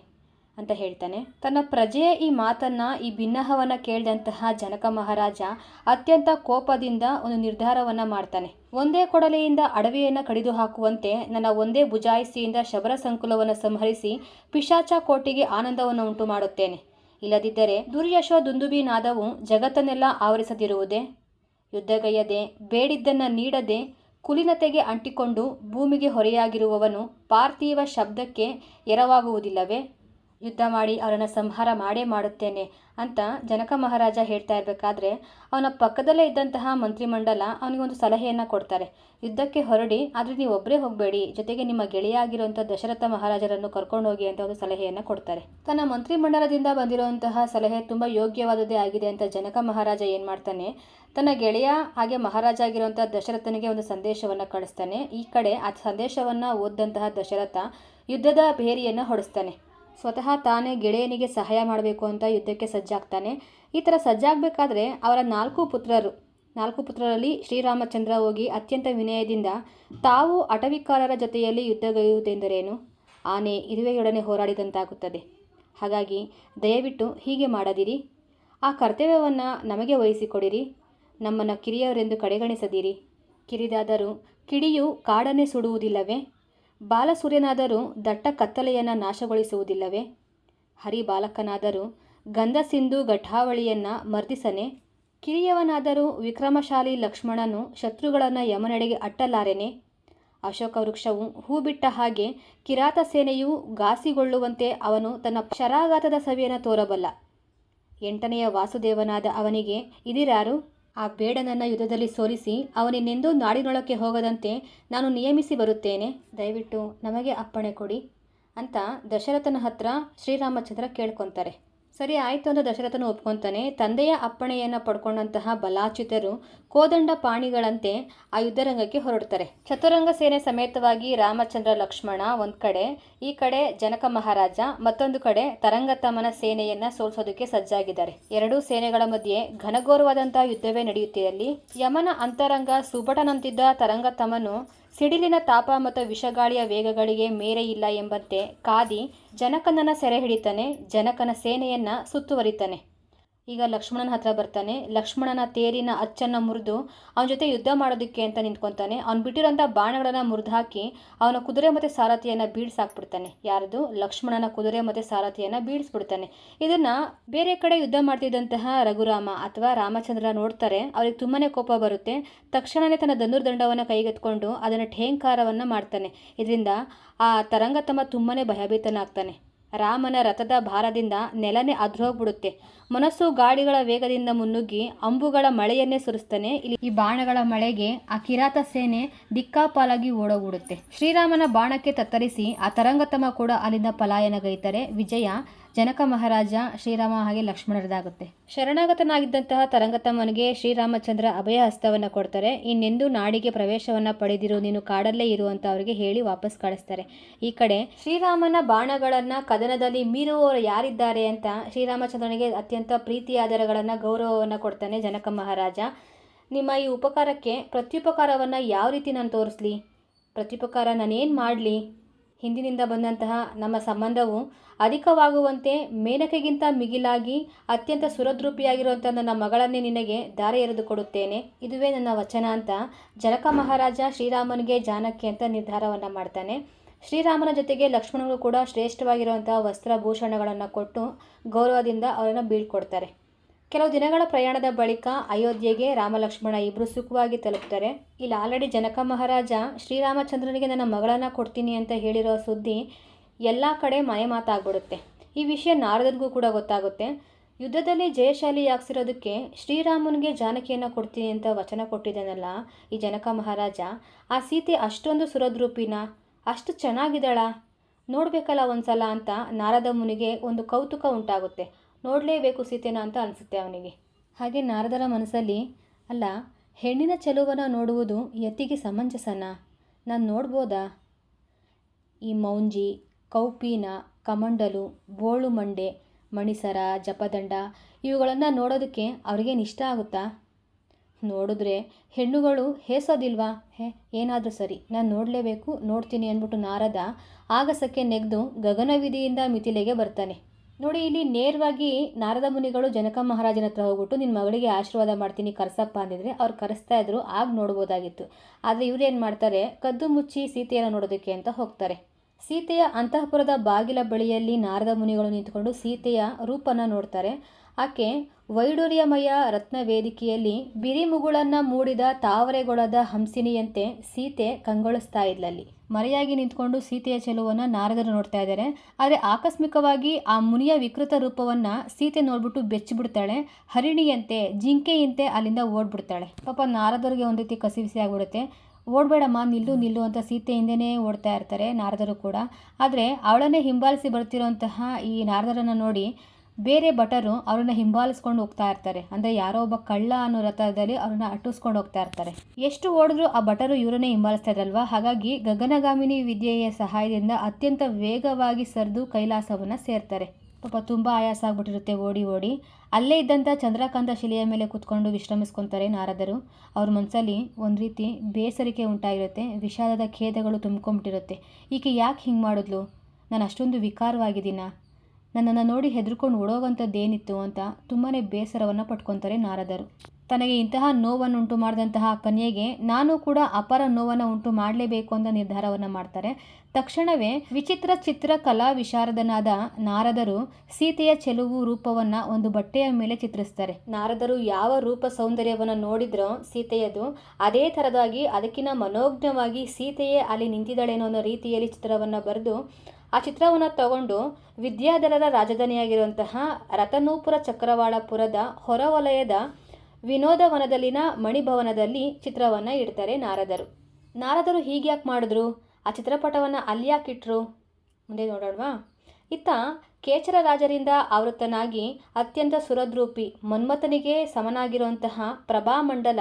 ಅಂತ ಹೇಳ್ತಾನೆ. ತನ್ನ ಪ್ರಜೆಯ ಈ ಮಾತನ್ನ, ಈ ಭಿನ್ನಹವನ್ನ ಕೇಳಿದಂತಹ ಜನಕ ಮಹಾರಾಜ ಅತ್ಯಂತ ಕೋಪದಿಂದ ಒಂದು ನಿರ್ಧಾರವನ್ನ ಮಾಡ್ತಾನೆ. ಒಂದೇ ಕೊಡಲೆಯಿಂದ ಅಡವಿಯನ್ನು ಕಡಿದು ಹಾಕುವಂತೆ ನನ್ನ ಒಂದೇ ಬುಜಾಯಿಸಿಯಿಂದ ಶಬರ ಸಂಕುಲವನ್ನು ಸಂಹರಿಸಿ ಪಿಶಾಚ ಕೋಟಿಗೆ ಆನಂದವನ್ನು ಉಂಟು ಮಾಡುತ್ತೇನೆ ಇಲ್ಲದಿದ್ದರೆ ದುರ್ಯಶ ದುಂದುಬಿ ನಾದವು ಜಗತ್ತನ್ನೆಲ್ಲ ಆವರಿಸದಿರುವುದೇ? ಯುದ್ಧಗೈಯದೆ, ಬೇಡಿದ್ದನ್ನು ನೀಡದೆ, ಕುಲಿನತೆಗೆ ಅಂಟಿಕೊಂಡು ಭೂಮಿಗೆ ಹೊರೆಯಾಗಿರುವವನು ಪಾರ್ಥಿವ ಶಬ್ದಕ್ಕೆ ಎರವಾಗುವುದಿಲ್ಲವೇ? ಯುದ್ಧ ಮಾಡಿ ಅವರನ್ನು ಸಂಹಾರ ಮಾಡೇ ಮಾಡುತ್ತೇನೆ ಅಂತ ಜನಕ ಮಹಾರಾಜ ಹೇಳ್ತಾ ಇರಬೇಕಾದ್ರೆ, ಅವನ ಪಕ್ಕದಲ್ಲೇ ಇದ್ದಂತಹ ಮಂತ್ರಿಮಂಡಲ ಅವನಿಗೊಂದು ಸಲಹೆಯನ್ನು ಕೊಡ್ತಾರೆ. ಯುದ್ಧಕ್ಕೆ ಹೊರಡಿ, ಆದರೆ ನೀವು ಒಬ್ಬರೇ ಹೋಗಬೇಡಿ, ಜೊತೆಗೆ ನಿಮ್ಮ ಗೆಳೆಯ ಆಗಿರುವಂಥ ದಶರಥ ಮಹಾರಾಜರನ್ನು ಕರ್ಕೊಂಡು ಹೋಗಿ ಅಂತ ಒಂದು ಸಲಹೆಯನ್ನು ಕೊಡ್ತಾರೆ. ತನ್ನ ಮಂತ್ರಿಮಂಡಲದಿಂದ ಬಂದಿರುವಂತಹ ಸಲಹೆ ತುಂಬ ಯೋಗ್ಯವಾದದೇ ಆಗಿದೆ ಅಂತ ಜನಕ ಮಹಾರಾಜ ಏನು ಮಾಡ್ತಾನೆ, ತನ್ನ ಗೆಳೆಯ ಹಾಗೆ ಮಹಾರಾಜ ಆಗಿರುವಂಥ ದಶರಥನಿಗೆ ಒಂದು ಸಂದೇಶವನ್ನು ಕಳಿಸ್ತಾನೆ. ಈ ಕಡೆ ಆ ಸಂದೇಶವನ್ನು ಓದಿದಂತಹ ದಶರಥ ಯುದ್ಧದ ಬೇರಿಯನ್ನು ಹೊಡಿಸ್ತಾನೆ. ಸ್ವತಃ ತಾನೇ ಗೆಳೆಯನಿಗೆ ಸಹಾಯ ಮಾಡಬೇಕು ಅಂತ ಯುದ್ಧಕ್ಕೆ ಸಜ್ಜಾಗ್ತಾನೆ. ಈ ಥರ ಸಜ್ಜಾಗಬೇಕಾದ್ರೆ ಅವರ ನಾಲ್ಕು ಪುತ್ರರು. ನಾಲ್ಕು ಪುತ್ರರಲ್ಲಿ ಶ್ರೀರಾಮಚಂದ್ರ ಹೋಗಿ ಅತ್ಯಂತ ವಿನಯದಿಂದ ತಾವು ಅಟವಿಕಾರರ ಜೊತೆಯಲ್ಲಿ ಯುದ್ಧಗೈಯುವುದೆಂದರೇನು ಆನೆ ಇರುವೆಯೊಡನೆ ಹೋರಾಡಿದಂತಾಗುತ್ತದೆ. ಹಾಗಾಗಿ ದಯವಿಟ್ಟು ಹೀಗೆ ಮಾಡದಿರಿ. ಆ ಕರ್ತವ್ಯವನ್ನು ನಮಗೆ ವಹಿಸಿಕೊಡಿರಿ. ನಮ್ಮನ್ನು ಕಿರಿಯರೆಂದು ಕಡೆಗಣಿಸದಿರಿ. ಕಿರಿದಾದರೂ ಕಿಡಿಯು ಕಾಡನ್ನೇ ಸುಡುವುದಿಲ್ಲವೇ? ಬಾಲಸೂರ್ಯನಾದರೂ ದಟ್ಟ ಕತ್ತಲೆಯನ್ನು ನಾಶಗೊಳಿಸುವುದಿಲ್ಲವೇ? ಹರಿಬಾಲಕನಾದರೂ ಗಂಧಸಿಂಧು ಘಟಾವಳಿಯನ್ನು ಮರ್ದಿಸನೆ? ಕಿರಿಯವನಾದರೂ ವಿಕ್ರಮಶಾಲಿ ಲಕ್ಷ್ಮಣನು ಶತ್ರುಗಳನ್ನು ಯಮನೆಡೆಗೆ ಅಟ್ಟಲಾರೆನೆ? ಅಶೋಕ ವೃಕ್ಷವು ಹೂ ಬಿಟ್ಟ ಹಾಗೆ ಕಿರಾತ ಸೇನೆಯು ಘಾಸಿಗೊಳ್ಳುವಂತೆ ಅವನು ತನ್ನ ಶರಾಘಾತದ ಸವಿಯನ್ನು ತೋರಬಲ್ಲ. ಎಂಟನೆಯ ವಾಸುದೇವನಾದ ಅವನಿಗೆ, ಇದಿರಾರು? ಆ ಬೇಡನನ್ನು ಯುದ್ಧದಲ್ಲಿ ಸೋಲಿಸಿ ಅವನಿನ್ನೆಂದೂ ನಾಡಿನೊಳಕ್ಕೆ ಹೋಗದಂತೆ ನಾನು ನಿಯಮಿಸಿ ಬರುತ್ತೇನೆ. ದಯವಿಟ್ಟು ನಮಗೆ ಅಪ್ಪಣೆ ಕೊಡಿ, ಅಂತ ದಶರಥನ ಹತ್ರ ಶ್ರೀರಾಮಚಂದ್ರ ಕೇಳ್ಕೊತಾರೆ. ಸರಿ ಆಯಿತು ಅಂತ ದಶರಥನು ಒಪ್ಕೊತಾನೆ. ತಂದೆಯ ಅಪ್ಪಣೆಯನ್ನು ಪಡ್ಕೊಂಡಂತಹ ಬಲಾಚಿತರು ಕೋದಂಡ ಪಾಣಿಗಳಂತೆ ಆ ಯುದ್ಧರಂಗಕ್ಕೆ ಹೊರಡ್ತಾರೆ. ಚತುರಂಗ ಸೇನೆ ಸಮೇತವಾಗಿ ರಾಮಚಂದ್ರ, ಲಕ್ಷ್ಮಣ ಒಂದು ಕಡೆ, ಈ ಕಡೆ ಜನಕ ಮಹಾರಾಜ, ಮತ್ತೊಂದು ಕಡೆ ತರಂಗತಮನ ಸೇನೆಯನ್ನ ಸೋಲ್ಸೋದಕ್ಕೆ ಸಜ್ಜಾಗಿದ್ದಾರೆ. ಎರಡೂ ಸೇನೆಗಳ ಮಧ್ಯೆ ಘನಘೋರವಾದಂತಹ ಯುದ್ಧವೇ ನಡೆಯುತ್ತಿರಲಿ. ಯಮನ ಅಂತರಂಗ ಸುಭಟನಂತಿದ್ದ ತರಂಗತಮ್ಮನು ಸಿಡಿಲಿನ ತಾಪ ಮತ್ತು ವಿಷಗಾಳಿಯ ವೇಗಗಳಿಗೆ ಮೇರೆ ಇಲ್ಲ ಎಂಬಂತೆ ಕಾದಿ ಜನಕನನ್ನ ಸೆರೆ ಹಿಡಿತಾನೆ, ಜನಕನ ಸೇನೆಯನ್ನ ಸುತ್ತುವರಿತಾನೆ. ಈಗ ಲಕ್ಷ್ಮಣನ ಹತ್ರ ಬರ್ತಾನೆ. ಲಕ್ಷ್ಮಣನ ತೇರಿನ ಅಚ್ಚನ್ನು ಮುರಿದು ಅವನ ಜೊತೆ ಯುದ್ಧ ಮಾಡೋದಕ್ಕೆ ಅಂತ ನಿಂತ್ಕೊತಾನೆ. ಅವ್ನು ಬಿಟ್ಟಿರೋಂಥ ಬಾಣಗಳನ್ನು ಮುರಿದು ಹಾಕಿ ಅವನ ಕುದುರೆ ಮತ್ತು ಸಾರಥಿಯನ್ನು ಬೀಳ್ಸಾಕ್ಬಿಡ್ತಾನೆ. ಯಾರದು? ಲಕ್ಷ್ಮಣನ ಕುದುರೆ ಮತ್ತು ಸಾರಥಿಯನ್ನು ಬೀಳಿಸ್ಬಿಡ್ತಾನೆ. ಇದನ್ನ ಬೇರೆ ಕಡೆ ಯುದ್ಧ ಮಾಡ್ತಿದ್ದಂತಹ ರಘುರಾಮ ಅಥವಾ ರಾಮಚಂದ್ರ ನೋಡ್ತಾರೆ. ಅವ್ರಿಗೆ ತುಂಬಾ ಕೋಪ ಬರುತ್ತೆ. ತಕ್ಷಣವೇ ತನ್ನ ಧನುರ್ದಂಡವನ್ನು ಕೈಗೆತ್ಕೊಂಡು ಅದನ್ನು ಠೇಂಕಾರವನ್ನು ಮಾಡ್ತಾನೆ. ಇದರಿಂದ ಆ ತರಂಗತಮ್ಮ ತುಂಬಾನೇ ಭಯಭೀತನಾಗ್ತಾನೆ. ರಾಮನ ರಥದ ಭಾರದಿಂದ ನೆಲನೆ ಅದ್ರೋಗ್ಬಿಡುತ್ತೆ. ಮನಸ್ಸು ಗಾಡಿಗಳ ವೇಗದಿಂದ ಮುನ್ನುಗ್ಗಿ ಅಂಬುಗಳ ಮಳೆಯನ್ನೇ ಸುರಿಸ್ತಾನೆ. ಇಲ್ಲಿ ಈ ಬಾಣಗಳ ಮಳೆಗೆ ಆ ಕಿರಾತ ಸೇನೆ ದಿಕ್ಕಾಪಾಲಾಗಿ ಓಡೋಗ್ಬಿಡುತ್ತೆ. ಶ್ರೀರಾಮನ ಬಾಣಕ್ಕೆ ತತ್ತರಿಸಿ ಆ ತರಂಗತಮ ಕೂಡ ಅಲ್ಲಿಂದ ಪಲಾಯನಗೈತಾರೆ ವಿಜಯ ಜನಕ ಮಹಾರಾಜ ಶ್ರೀರಾಮ ಹಾಗೆ ಲಕ್ಷ್ಮಣರದಾಗುತ್ತೆ. ಶರಣಾಗತನಾಗಿದ್ದಂತಹ ತರಂಗತಮ್ಮನಿಗೆ ಶ್ರೀರಾಮಚಂದ್ರ ಅಭಯ ಹಸ್ತವನ್ನು ಕೊಡ್ತಾರೆ. ಇನ್ನೆಂದು ನಾಡಿಗೆ ಪ್ರವೇಶವನ್ನು ಪಡೆದಿರು ನೀನು ಕಾಡಲ್ಲೇ ಇರು ಅಂತ ಅವರಿಗೆ ಹೇಳಿ ವಾಪಸ್ ಕಳಿಸ್ತಾರೆ. ಈ ಕಡೆ ಶ್ರೀರಾಮನ ಬಾಣಗಳನ್ನ ಕದನದಲ್ಲಿ ಮೀರುವವರು ಯಾರಿದ್ದಾರೆ ಅಂತ ಶ್ರೀರಾಮಚಂದ್ರನಿಗೆ ಅತ್ಯಂತ ಪ್ರೀತಿಯಾದರಗಳನ್ನು ಗೌರವವನ್ನು ಕೊಡ್ತಾನೆ ಜನಕ ಮಹಾರಾಜ. ನಿಮ್ಮ ಈ ಉಪಕಾರಕ್ಕೆ ಪ್ರತ್ಯುಪಕಾರವನ್ನು ಯಾವ ರೀತಿ ನಾನು ತೋರಿಸ್ಲಿ? ಪ್ರತ್ಯುಪಕಾರ ನಾನೇನು ಮಾಡಲಿ? ಹಿಂದಿನಿಂದ ಬಂದಂತಹ ನಮ್ಮ ಸಂಬಂಧವು ಅಧಿಕವಾಗುವಂತೆ ಮೇನಕೆಗಿಂತ ಮಿಗಿಲಾಗಿ ಅತ್ಯಂತ ಸುರದ್ರೂಪಿಯಾಗಿರುವಂಥ ನನ್ನ ಮಗಳನ್ನೇ ನಿನಗೆ ದಾರಿ ಎರೆದು ಕೊಡುತ್ತೇನೆ. ಇದುವೇ ನನ್ನ ವಚನ ಅಂತ ಜನಕ ಮಹಾರಾಜ ಶ್ರೀರಾಮನಿಗೆ ಜಾನಕ್ಕೆ ಅಂತ ನಿರ್ಧಾರವನ್ನು ಮಾಡ್ತಾನೆ. ಶ್ರೀರಾಮನ ಜೊತೆಗೆ ಲಕ್ಷ್ಮಣರು ಕೂಡ ಶ್ರೇಷ್ಠವಾಗಿರುವಂತಹ ವಸ್ತ್ರಭೂಷಣಗಳನ್ನು ಕೊಟ್ಟು ಗೌರವದಿಂದ ಅವರನ್ನು ಬೀಳ್ಕೊಡ್ತಾರೆ. ಕೆಲವು ದಿನಗಳ ಪ್ರಯಾಣದ ಬಳಿಕ ಅಯೋಧ್ಯೆಗೆ ರಾಮಲಕ್ಷ್ಮಣ ಇಬ್ಬರು ಸುಖವಾಗಿ ತಲುಪ್ತಾರೆ. ಇಲ್ಲಿ, ಆಲ್ರೆಡಿ ಜನಕ ಮಹಾರಾಜ ಶ್ರೀರಾಮಚಂದ್ರನಿಗೆ ನನ್ನ ಮಗಳನ್ನು ಕೊಡ್ತೀನಿ ಅಂತ ಹೇಳಿರೋ ಸುದ್ದಿ ಎಲ್ಲ ಕಡೆ ಮನೆ ಮಾತಾಗ್ಬಿಡುತ್ತೆ. ಈ ವಿಷಯ ನಾರದನಿಗೂ ಕೂಡ ಗೊತ್ತಾಗುತ್ತೆ. ಯುದ್ಧದಲ್ಲಿ ಜಯಶಾಲಿಯಾಗಿಸಿರೋದಕ್ಕೆ ಶ್ರೀರಾಮನಿಗೆ ಜಾನಕಿಯನ್ನು ಕೊಡ್ತೀನಿ ಅಂತ ವಚನ ಕೊಟ್ಟಿದ್ದಾನಲ್ಲ ಈ ಜನಕ ಮಹಾರಾಜ? ಆ ಸೀತೆ ಅಷ್ಟೊಂದು ಸುರದ್ರೂಪಿನ? ಅಷ್ಟು ಚೆನ್ನಾಗಿದ್ದಾಳ? ನೋಡಬೇಕಲ್ಲ ಒಂದ್ಸಲ ಅಂತ ನಾರದ ಮುನಿಗೆ ಒಂದು ಕೌತುಕ ಉಂಟಾಗುತ್ತೆ. ನೋಡಲೇಬೇಕು ಸೀತೆನ ಅಂತ ಅನಿಸುತ್ತೆ ಅವನಿಗೆ. ಹಾಗೆ ನಾರದರ ಮನಸ್ಸಲ್ಲಿ, ಅಲ್ಲ, ಹೆಣ್ಣಿನ ಚೆಲುವನ್ನು ನೋಡುವುದು ಯತಿಗೆ ಸಮಂಜಸನ? ನಾನು ನೋಡ್ಬೋದಾ? ಈ ಮೌಂಜಿ, ಕೌಪೀನ, ಕಮಂಡಲು, ಬೋಳು ಮಂಡೆ, ಮಣಿಸರ, ಜಪದಂಡ, ಇವುಗಳನ್ನು ನೋಡೋದಕ್ಕೆ ಅವ್ರಿಗೇನು ಇಷ್ಟ ಆಗುತ್ತಾ? ನೋಡಿದ್ರೆ ಹೆಣ್ಣುಗಳು ಹೇಸೋದಿಲ್ವಾ? ಹೇ, ಏನಾದರೂ ಸರಿ, ನಾನು ನೋಡಲೇಬೇಕು, ನೋಡ್ತೀನಿ ಅಂದ್ಬಿಟ್ಟು ನಾರದ ಆಗಸಕ್ಕೆ ನೆಗೆದು ಗಗನವಿಧಿಯಿಂದ ಮಿಥಿಲೆಗೆ ಬರ್ತಾನೆ. ನೋಡಿ, ಇಲ್ಲಿ ನೇರವಾಗಿ ನಾರದ ಮುನಿಗಳು ಜನಕ ಮಹಾರಾಜನ ಹತ್ರ ಹೋಗ್ಬಿಟ್ಟು ನಿನ್ನ ಮಗಳಿಗೆ ಆಶೀರ್ವಾದ ಮಾಡ್ತೀನಿ, ಕರ್ಸಪ್ಪ ಅಂದಿದ್ರೆ ಅವ್ರು ಕರೆಸ್ತಾ ಇದ್ರು, ಆಗ ನೋಡ್ಬೋದಾಗಿತ್ತು. ಆದರೆ ಏನು ಮಾಡ್ತಾರೆ? ಕದ್ದು ಮುಚ್ಚಿ ಸೀತೆಯನ್ನು ನೋಡೋದಕ್ಕೆ ಅಂತ ಹೋಗ್ತಾರೆ. ಸೀತೆಯ ಅಂತಃಪುರದ ಬಾಗಿಲ ಬಳಿಯಲ್ಲಿ ನಾರದ ಮುನಿಗಳು ನಿಂತ್ಕೊಂಡು ಸೀತೆಯ ರೂಪನ ನೋಡ್ತಾರೆ. ಆಕೆ ವೈಡೂರ್ಯಮಯ ರತ್ನ ವೇದಿಕೆಯಲ್ಲಿ ಬಿರಿಮುಗುಳನ್ನ ಮೂಡಿದ ತಾವರೆಗೊಳದ ಹಂಸಿನಿಯಂತೆ ಸೀತೆ ಕಂಗೊಳಿಸ್ತಾ ಇದ್ಲಲ್ಲಿ. ಮರೆಯಾಗಿ ನಿಂತ್ಕೊಂಡು ಸೀತೆಯ ಚೆಲುವನ್ನು ನಾರದರು ನೋಡ್ತಾ ಇದ್ದಾರೆ ಆದರೆ ಆಕಸ್ಮಿಕವಾಗಿ ಆ ಮುನಿಯ ವಿಕೃತ ರೂಪವನ್ನು ಸೀತೆ ನೋಡ್ಬಿಟ್ಟು ಬೆಚ್ಚಿಬಿಡ್ತಾಳೆ. ಹರಿಣಿಯಂತೆ, ಜಿಂಕೆಯಂತೆ ಅಲ್ಲಿಂದ ಓಡ್ಬಿಡ್ತಾಳೆ. ಪಾಪ ನಾರದರಿಗೆ ಒಂದು ರೀತಿ ಕಸಿವಿಸಿ ಆಗಿಬಿಡುತ್ತೆ. ಓಡಬೇಡಮ್ಮ, ನಿಲ್ಲು ನಿಲ್ಲು ಅಂತ ಸೀತೆ ಹಿಂದೆನೇ ಓಡ್ತಾ ಇರ್ತಾರೆ ನಾರದರು ಕೂಡ. ಆದರೆ ಅವಳನ್ನೇ ಹಿಂಬಾಲಿಸಿ ಬರ್ತಿರೋಂತಹ ಈ ನಾರದರನ್ನು ನೋಡಿ ಬೇರೆ ಭಟರು ಅವ್ರನ್ನ ಹಿಂಬಾಲಿಸ್ಕೊಂಡು ಹೋಗ್ತಾ ಇರ್ತಾರೆ. ಅಂದರೆ ಯಾರೋ ಒಬ್ಬ ಕಳ್ಳ ಅನ್ನೋ ರಥದಲ್ಲಿ ಅವ್ರನ್ನ ಅಟ್ಟಿಸ್ಕೊಂಡು ಹೋಗ್ತಾ ಇರ್ತಾರೆ. ಎಷ್ಟು ಓಡಿದ್ರು ಆ ಭಟರು ಇವರನ್ನೇ ಹಿಂಬಾಲಿಸ್ತಾ ಇದ್ರಲ್ವಾ? ಹಾಗಾಗಿ ಗಗನಗಾಮಿನಿ ವಿದ್ಯೆಯ ಸಹಾಯದಿಂದ ಅತ್ಯಂತ ವೇಗವಾಗಿ ಸರಿದು ಕೈಲಾಸವನ್ನು ಸೇರ್ತಾರೆ. ಪಾಪ ತುಂಬ ಆಯಾಸ ಆಗ್ಬಿಟ್ಟಿರುತ್ತೆ ಓಡಿ ಓಡಿ. ಅಲ್ಲೇ ಇದ್ದಂಥ ಚಂದ್ರಕಾಂತ ಶಿಲೆಯ ಮೇಲೆ ಕೂತ್ಕೊಂಡು ವಿಶ್ರಮಿಸ್ಕೊತಾರೆ ನಾರದರು. ಅವ್ರ ಮನಸ್ಸಲ್ಲಿ ಒಂದು ರೀತಿ ಬೇಸರಿಕೆ ಉಂಟಾಗಿರುತ್ತೆ. ವಿಷಾದದ ಖೇದಗಳು ತುಂಬ್ಕೊಂಬಿಟ್ಟಿರುತ್ತೆ ಈಕೆ ಯಾಕೆ ಹಿಂಗೆ ಮಾಡಿದ್ಲು? ನಾನು ಅಷ್ಟೊಂದು ವಿಕಾರವಾಗಿದ್ದೀನ? ನನ್ನನ್ನು ನೋಡಿ ಹೆದರ್ಕೊಂಡು ಓಡೋವಂಥದ್ದೇನಿತ್ತು ಅಂತ ತುಂಬಾ ಬೇಸರವನ್ನು ಪಟ್ಕೊತಾರೆ ನಾರದರು. ತನಗೆ ಇಂತಹ ನೋವನ್ನು ಉಂಟು ಮಾಡಿದಂತಹ ಕನ್ಯೆಗೆ ನಾನು ಕೂಡ ಅಪಾರ ನೋವನ್ನು ಉಂಟು ಮಾಡಲೇಬೇಕು ಅಂತ ನಿರ್ಧಾರವನ್ನು ಮಾಡ್ತಾರೆ. ತಕ್ಷಣವೇ ವಿಚಿತ್ರ ಚಿತ್ರ ಕಲಾ ವಿಶಾರದನಾದ ನಾರದರು ಸೀತೆಯ ಚೆಲುವು ರೂಪವನ್ನು ಒಂದು ಬಟ್ಟೆಯ ಮೇಲೆ ಚಿತ್ರಿಸ್ತಾರೆ. ನಾರದರು ಯಾವ ರೂಪ ಸೌಂದರ್ಯವನ್ನು ನೋಡಿದ್ರೋ ಸೀತೆಯದು, ಅದೇ ಥರದಾಗಿ ಅದಕ್ಕಿಂತ ಮನೋಜ್ಞವಾಗಿ ಸೀತೆಯೇ ಅಲ್ಲಿ ನಿಂತಿದ್ದಾಳೇನೋ ಅನ್ನೋ ರೀತಿಯಲ್ಲಿ ಚಿತ್ರವನ್ನು ಬರೆದು ಆ ಚಿತ್ರವನ್ನು ತಗೊಂಡು ವಿದ್ಯಾಧರರ ರಾಜಧಾನಿಯಾಗಿರುವಂತಹ ರತನೂಪುರ ಚಕ್ರವಾಳಪುರದ ಹೊರವಲಯದ ವಿನೋದವನದಲ್ಲಿನ ಮಣಿಭವನದಲ್ಲಿ ಚಿತ್ರವನ್ನು ಇಡ್ತಾರೆ ನಾರದರು. ನಾರದರು ಹೀಗೆ ಯಾಕೆ ಮಾಡಿದ್ರು? ಆ ಚಿತ್ರಪಟವನ್ನು ಅಲ್ಲಿ ಯಾಕೆ ಇಟ್ಟರು ಮುಂದೆ ನೋಡೋಣವಾ? ಇತ್ತ ಕೇಚರ ರಾಜರಿಂದ ಆವೃತ್ತನಾಗಿ ಅತ್ಯಂತ ಸುರದ್ರೂಪಿ ಮನ್ಮಥನಿಗೆ ಸಮನಾಗಿರುವಂತಹ ಪ್ರಭಾಮಂಡಲ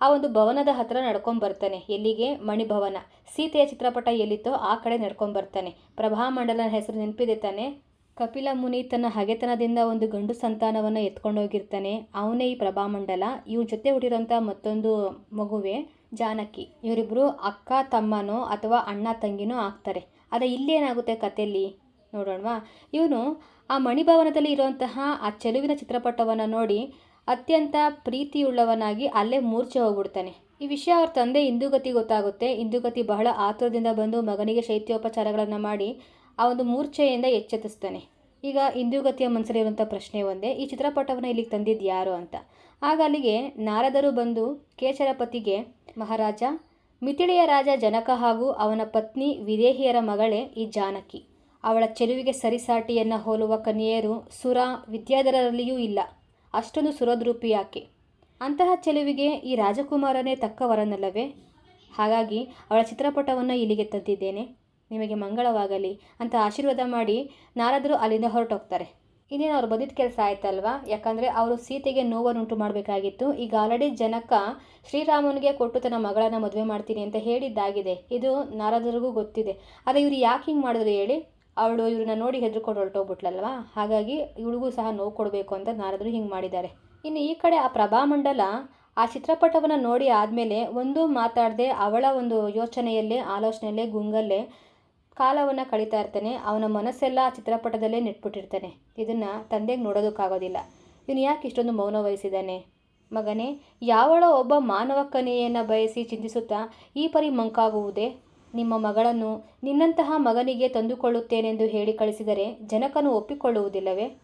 ಆ ಒಂದು ಭವನದ ಹತ್ರ ನಡ್ಕೊಂಬರ್ತಾನೆ ಎಲ್ಲಿಗೆ? ಮಣಿಭವನ. ಸೀತೆಯ ಚಿತ್ರಪಟ ಎಲ್ಲಿತ್ತೋ ಆ ಕಡೆ ನಡ್ಕೊಂಬರ್ತಾನೆ ಪ್ರಭಾಮಂಡಲನ ಹೆಸರು ನೆನಪಿದೆ ತಾನೆ? ಕಪಿಲ ಮುನಿ ತನ್ನ ಹಗೆತನದಿಂದ ಒಂದು ಗಂಡು ಸಂತಾನವನ್ನು ಎತ್ಕೊಂಡೋಗಿರ್ತಾನೆ ಅವನೇ ಈ ಪ್ರಭಾಮಂಡಲ ಇವ್ರ ಜೊತೆ ಹುಟ್ಟಿರೋಂಥ ಮತ್ತೊಂದು ಮಗುವೆ ಜಾನಕಿ. ಇವರಿಬ್ಬರು ಅಕ್ಕ, ತಮ್ಮನೋ ಅಥವಾ ಅಣ್ಣ, ತಂಗಿನೋ ಆಗ್ತಾರೆ. ಆದರೆ ಇಲ್ಲೇನಾಗುತ್ತೆ ಕಥೆಯಲ್ಲಿ ನೋಡೋಣವಾ. ಇವನು ಆ ಮಣಿಭವನದಲ್ಲಿ ಇರುವಂತಹ ಆ ಚೆಲುವಿನ ಚಿತ್ರಪಟವನ್ನು ನೋಡಿ ಅತ್ಯಂತ ಪ್ರೀತಿಯುಳ್ಳವನಾಗಿ ಅಲ್ಲೇ ಮೂರ್ಛೆ ಹೋಗ್ಬಿಡ್ತಾನೆ. ಈ ವಿಷಯ ಅವ್ರ ತಂದೆ ಇಂದುಗತಿ ಗೊತ್ತಾಗುತ್ತೆ. ಇಂದುಗತಿ ಬಹಳ ಆತುರದಿಂದ ಬಂದು ಮಗನಿಗೆ ಶೈತ್ಯೋಪಚಾರಗಳನ್ನು ಮಾಡಿ ಆ ಒಂದು ಮೂರ್ಛೆಯಿಂದ ಎಚ್ಚೆತ್ತಿಸ್ತಾನೆ. ಈಗ ಇಂದುಗತಿಯ ಮನಸ್ಸಲ್ಲಿರುವಂಥ ಪ್ರಶ್ನೆ ಒಂದೇ, ಈ ಚಿತ್ರಪಟವನ್ನು ಇಲ್ಲಿಗೆ ತಂದಿದ್ದು ಯಾರು ಅಂತ? ಆಗ ಅಲ್ಲಿಗೆ ನಾರದರು ಬಂದು ಕೇಚರಪತಿಗೆ ಮಹಾರಾಜ ಮಿಥಿಳೆಯ ರಾಜ ಜನಕ ಹಾಗೂ ಅವನ ಪತ್ನಿ ವಿದೇಹಿಯರ ಮಗಳೇ ಈ ಜಾನಕಿ. ಅವಳ ಚೆಲುವಿಗೆ ಸರಿಸಾಟಿಯನ್ನು ಹೋಲುವ ಕನ್ಯೆಯರು ಸುರ ವಿದ್ಯಾಧರರಲ್ಲಿಯೂ ಇಲ್ಲ. ಅಷ್ಟೊಂದು ಸುರದ್ರೂಪಿ ಆಕೆ ಅಂತಹ ಚೆಲುವಿಗೆ ಈ ರಾಜಕುಮಾರನೇ ತಕ್ಕವರನಲ್ಲವೇ ಹಾಗಾಗಿ ಅವಳ ಚಿತ್ರಪಟವನ್ನು ಇಲ್ಲಿಗೆ ತಂದಿದ್ದೇನೆ. ನಿಮಗೆ ಮಂಗಳವಾಗಲಿ. ಅಂತ ಆಶೀರ್ವಾದ ಮಾಡಿ ನಾರದರು ಅಲ್ಲಿಂದ ಹೊರಟೋಗ್ತಾರೆ. ಇನ್ನೇನು ಅವ್ರು ಬಂದಿದ್ದ ಕೆಲಸ ಆಯ್ತಲ್ವಾ? ಯಾಕಂದರೆ ಅವರು ಸೀತೆಗೆ ನೋವನ್ನುಂಟು ಮಾಡಬೇಕಾಗಿತ್ತು. ಈಗ ಆಲ್ರೆಡಿ ಜನಕ ಶ್ರೀರಾಮನಿಗೆ ಕೊಟ್ಟು ತನ್ನ ಮಗಳನ್ನು ಮದುವೆ ಮಾಡ್ತೀನಿ ಅಂತ ಹೇಳಿದ್ದಾಗಿದೆ. ಇದು ನಾರದರಿಗೂ ಗೊತ್ತಿದೆ. ಆದರೆ ಇವರು ಯಾಕೆ ಹಿಂಗೆ ಮಾಡಿದ್ರು ಹೇಳಿ? ಅವಳು ಇವ್ರನ್ನ ನೋಡಿ ಹೆದರ್ಕೊಂಡು ಹೊರಟೋಗ್ಬಿಟ್ಲಲ್ವಾ? ಹಾಗಾಗಿ ಇವಳಿಗೂ ಸಹ ನೋವು ಕೊಡಬೇಕು ಅಂತ ನಾರದರು ಹಿಂಗೆ ಮಾಡಿದ್ದಾರೆ. ಇನ್ನು ಈ ಕಡೆ ಆ ಪ್ರಭಾಮಂಡಲ ಆ ಚಿತ್ರಪಟವನ್ನು ನೋಡಿ ಆದಮೇಲೆ ಒಂದು ಮಾತಾಡದೆ ಅವಳ ಒಂದು ಯೋಚನೆಯಲ್ಲೇ, ಆಲೋಚನೆಯಲ್ಲೇ, ಗುಂಗಲ್ಲೇ ಕಾಲವನ್ನು ಕಳೀತಾ ಇರ್ತಾನೆ. ಅವನ ಮನಸ್ಸೆಲ್ಲ ಆ ಚಿತ್ರಪಟದಲ್ಲೇ ನೆಟ್ಬಿಟ್ಟಿರ್ತಾನೆ. ಇದನ್ನು ತಂದೆಗೆ ನೋಡೋದಕ್ಕಾಗೋದಿಲ್ಲ. ಇವನು ಯಾಕೆ ಇಷ್ಟೊಂದು ಮೌನ ವಹಿಸಿದ್ದಾನೆ? ಮಗನೇ, ಯಾವಳೋ ಒಬ್ಬ ಮಾನವ ಕನೆಯನ್ನು ಬಯಸಿ ಚಿಂತಿಸುತ್ತಾ ಈ ಪರಿ ಮಂಕಾಗುವುದೇ? ನಿಮ್ಮ ಮಗಳನ್ನು ನಿನ್ನಂತಹ ಮಗನಿಗೆ ತಂದುಕೊಳ್ಳುತ್ತೇನೆಂದು ಹೇಳಿ ಕಳಿಸಿದರೆ ಜನಕನು ಒಪ್ಪಿಕೊಳ್ಳುವುದಿಲ್ಲವೇ?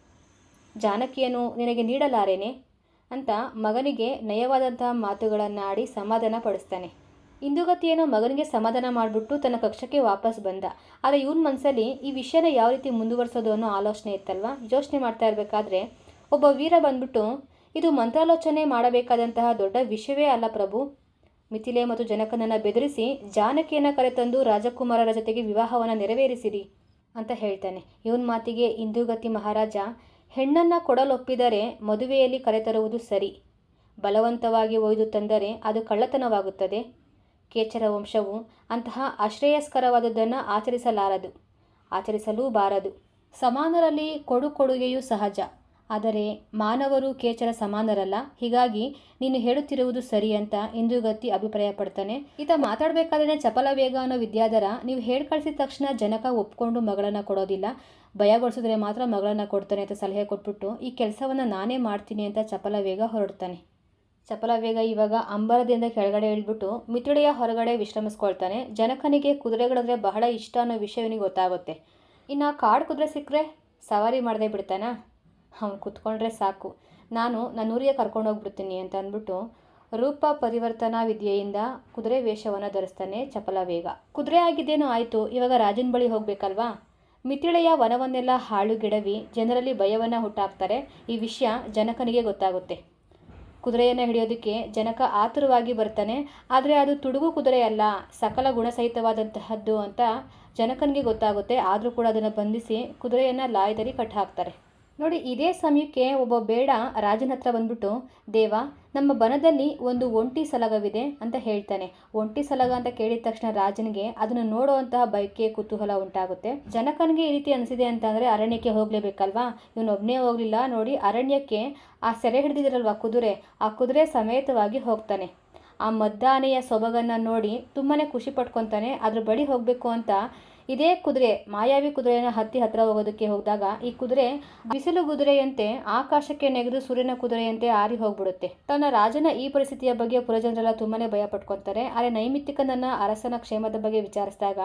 ಜಾನಕಿಯನ್ನು ನಿನಗೆ ನೀಡಲಾರೇನೆ? ಅಂತ ಮಗನಿಗೆ ನಯವಾದಂತಹ ಮಾತುಗಳನ್ನಾಡಿ ಸಮಾಧಾನ ಪಡಿಸ್ತಾನೆ. ಇಂದುಗತಿಯೇನೋ ಮಗನಿಗೆ ಸಮಾಧಾನ ಮಾಡಿಬಿಟ್ಟು ತನ್ನ ಕಕ್ಷಕ್ಕೆ ವಾಪಸ್ ಬಂದ. ಆದರೆ ಇವನ ಮನಸ್ಸಲ್ಲಿ ಈ ವಿಷಯನ ಯಾವ ರೀತಿ ಮುಂದುವರಿಸೋದು ಅನ್ನೋ ಆಲೋಚನೆ ಇತ್ತಲ್ವಾ? ಯೋಚನೆ ಮಾಡ್ತಾ ಇರಬೇಕಾದ್ರೆ ಒಬ್ಬ ವೀರ ಬಂದ್ಬಿಟ್ಟು, ಇದು ಮಂತ್ರಾಲೋಚನೆ ಮಾಡಬೇಕಾದಂತಹ ದೊಡ್ಡ ವಿಷಯವೇ ಅಲ್ಲ ಪ್ರಭು. ಮಿಥಿಲೆ ಮತ್ತು ಜನಕನನ್ನು ಬೆದರಿಸಿ, ಜಾನಕಿಯನ್ನು ಕರೆತಂದು ರಾಜಕುಮಾರರ ಜೊತೆಗೆ ವಿವಾಹವನ್ನು ನೆರವೇರಿಸಿರಿ ಅಂತ ಹೇಳ್ತಾನೆ. ಇವನ ಮಾತಿಗೆ ಇಂದುಗತಿ ಮಹಾರಾಜ, ಹೆಣ್ಣನ್ನು ಕೊಡಲೊಪ್ಪಿದರೆ ಮದುವೆಯಲ್ಲಿ ಕರೆತರುವುದು ಸರಿ. ಬಲವಂತವಾಗಿ ಒಯ್ದು ತಂದರೆ ಅದು ಕಳ್ಳತನವಾಗುತ್ತದೆ. ಕೇಚರ ವಂಶವು ಅಂತಹ ಆಶ್ರೇಯಸ್ಕರವಾದದ್ದನ್ನು ಆಚರಿಸಲಾರದು. ಆಚರಿಸಲೂ ಬಾರದು. ಸಮಾನರಲ್ಲಿ ಕೊಡು ಕೊಡುಗೆಯು ಸಹಜ. ಆದರೆ ಮಾನವರು ಕೇಚರ ಸಮಾನರಲ್ಲ. ಹೀಗಾಗಿ ನೀನು ಹೇಳುತ್ತಿರುವುದು ಸರಿ ಅಂತ ಇಂದುಗತಿ ಅಭಿಪ್ರಾಯ ಪಡ್ತಾನೆ ಈತ ಮಾತಾಡಬೇಕಾದ್ರೆ ಚಪಲ ವೇಗ ಅನ್ನೋ ವಿದ್ಯಾಧರ ನೀವು ಹೇಳಿ ಕಳಿಸಿದ ತಕ್ಷಣ ಜನಕ ಒಪ್ಕೊಂಡು ಮಗಳನ್ನು ಕೊಡೋದಿಲ್ಲ. ಭಯಗೊಳಿಸಿದ್ರೆ ಮಾತ್ರ ಮಗಳನ್ನು ಕೊಡ್ತಾನೆ ಅಂತ ಸಲಹೆ ಕೊಟ್ಬಿಟ್ಟು ಈ ಕೆಲಸವನ್ನು ನಾನೇ ಮಾಡ್ತೀನಿ ಅಂತ ಚಪಲ ವೇಗ ಹೊರಡ್ತಾನೆ. ಚಪಲ ವೇಗ ಇವಾಗ ಅಂಬರದಿಂದ ಕೆಳಗಡೆ ಇಳಿಬಿಟ್ಟು ಮಿಥಿಳೆಯ ಹೊರಗಡೆ ವಿಶ್ರಮಿಸ್ಕೊಳ್ತಾನೆ. ಜನಕನಿಗೆ ಕುದುರೆಗಳಂದ್ರೆ ಬಹಳ ಇಷ್ಟ ಅನ್ನೋ ವಿಷಯವನಿಗೆ ಗೊತ್ತಾಗುತ್ತೆ. ಇನ್ನು ಕಾಡು ಕುದುರೆ ಸಿಕ್ಕರೆ ಸವಾರಿ ಮಾಡದೆ ಬಿಡ್ತಾನಾ? ಅವ್ನು ಕುತ್ಕೊಂಡ್ರೆ ಸಾಕು. ನಾನು ನನ್ನ ಊರಿಗೆ ಕರ್ಕೊಂಡು ಹೋಗ್ಬಿಡ್ತೀನಿ ಅಂತ ಅಂದ್ಬಿಟ್ಟು ರೂಪ ಪರಿವರ್ತನಾ ವಿದ್ಯೆಯಿಂದ ಕುದುರೆ ವೇಷವನ್ನು ಧರಿಸ್ತಾನೆ ಚಪಲ ವೇಗ. ಕುದುರೆ ಆಗಿದ್ದೇನೋ ಆಯಿತು, ಇವಾಗ ರಾಜನ ಬಳಿ ಹೋಗಬೇಕಲ್ವಾ? ಮಿಥಿಳೆಯ ವನವನ್ನೆಲ್ಲ ಹಾಳುಗೆಡವಿ ಜನರಲ್ಲಿ ಭಯವನ್ನು ಹುಟ್ಟಾಕ್ತಾರೆ, ಈ ವಿಷಯ ಜನಕನಿಗೆ ಗೊತ್ತಾಗುತ್ತೆ. ಕುದುರೆಯನ್ನು ಹಿಡಿಯೋದಕ್ಕೆ ಜನಕ ಆತುರವಾಗಿ ಬರ್ತಾನೆ, ಆದರೆ ಅದು ತುಡುಗು ಕುದುರೆ ಅಲ್ಲ, ಸಕಲ ಗುಣಸಹಿತವಾದಂತಹದ್ದು ಅಂತ ಜನಕನಿಗೆ ಗೊತ್ತಾಗುತ್ತೆ. ಆದರೂ ಕೂಡ ಅದನ್ನು ಬಂಧಿಸಿ ಕುದುರೆಯನ್ನು ಲಾಯದಲ್ಲಿ ಕಟ್ಟಿ ಹಾಕ್ತಾರೆ ನೋಡಿ, ಇದೇ ಸಮಯಕ್ಕೆ ಒಬ್ಬ ಬೇಡ ರಾಜನ ಹತ್ರ ಬಂದ್ಬಿಟ್ಟು, ದೇವ, ನಮ್ಮ ಬನದಲ್ಲಿ ಒಂದು ಒಂಟಿ ಸಲಗವಿದೆ ಅಂತ ಹೇಳ್ತಾನೆ. ಒಂಟಿ ಸಲಗ ಅಂತ ಕೇಳಿದ ತಕ್ಷಣ ರಾಜನಿಗೆ ಅದನ್ನು ನೋಡುವಂತಹ ಬಯಕೆ, ಕುತೂಹಲ ಉಂಟಾಗುತ್ತೆ. ಜನಕನಿಗೆ ಈ ರೀತಿ ಅನಿಸಿದೆ ಅಂತಂದರೆ ಅರಣ್ಯಕ್ಕೆ ಹೋಗಲೇಬೇಕಲ್ವಾ? ಇವನೊಬ್ಬನೇ ಹೋಗಲಿಲ್ಲ. ನೋಡಿ, ಅರಣ್ಯಕ್ಕೆ ಆ ಸೆರೆ ಹಿಡಿದಿರಲ್ವಾ ಕುದುರೆ? ಆ ಕುದುರೆ ಸಮೇತವಾಗಿ ಹೋಗ್ತಾನೆ. ಆ ಮದ್ದಾನೆಯ ಸೊಬಗನ್ನು ನೋಡಿ ತುಂಬಾ ಖುಷಿ ಪಟ್ಕೊತಾನೆ. ಅದ್ರ ಬಳಿ ಹೋಗಬೇಕು ಅಂತ ಇದೇ ಕುದುರೆ, ಮಾಯಾವಿ ಕುದುರೆಯನ್ನು ಹತ್ತಿ ಹತ್ರ ಹೋಗೋದಕ್ಕೆ ಹೋದಾಗ ಈ ಕುದುರೆ ಬಿಸಿಲು ಕುದುರೆಯಂತೆ ಆಕಾಶಕ್ಕೆ ನೆಗೆದು ಸೂರ್ಯನ ಕುದುರೆಯಂತೆ ಆರಿ ಹೋಗ್ಬಿಡುತ್ತೆ. ತನ್ನ ರಾಜನ ಈ ಪರಿಸ್ಥಿತಿಯ ಬಗ್ಗೆ ಪುರಜನರೆಲ್ಲ ತುಂಬಾನೇ ಭಯ ಪಟ್ಕೊತಾರೆ. ಆದರೆ ನೈಮಿತ್ತಿಕನನ್ನ ಅರಸನ ಕ್ಷೇಮದ ಬಗ್ಗೆ ವಿಚಾರಿಸಿದಾಗ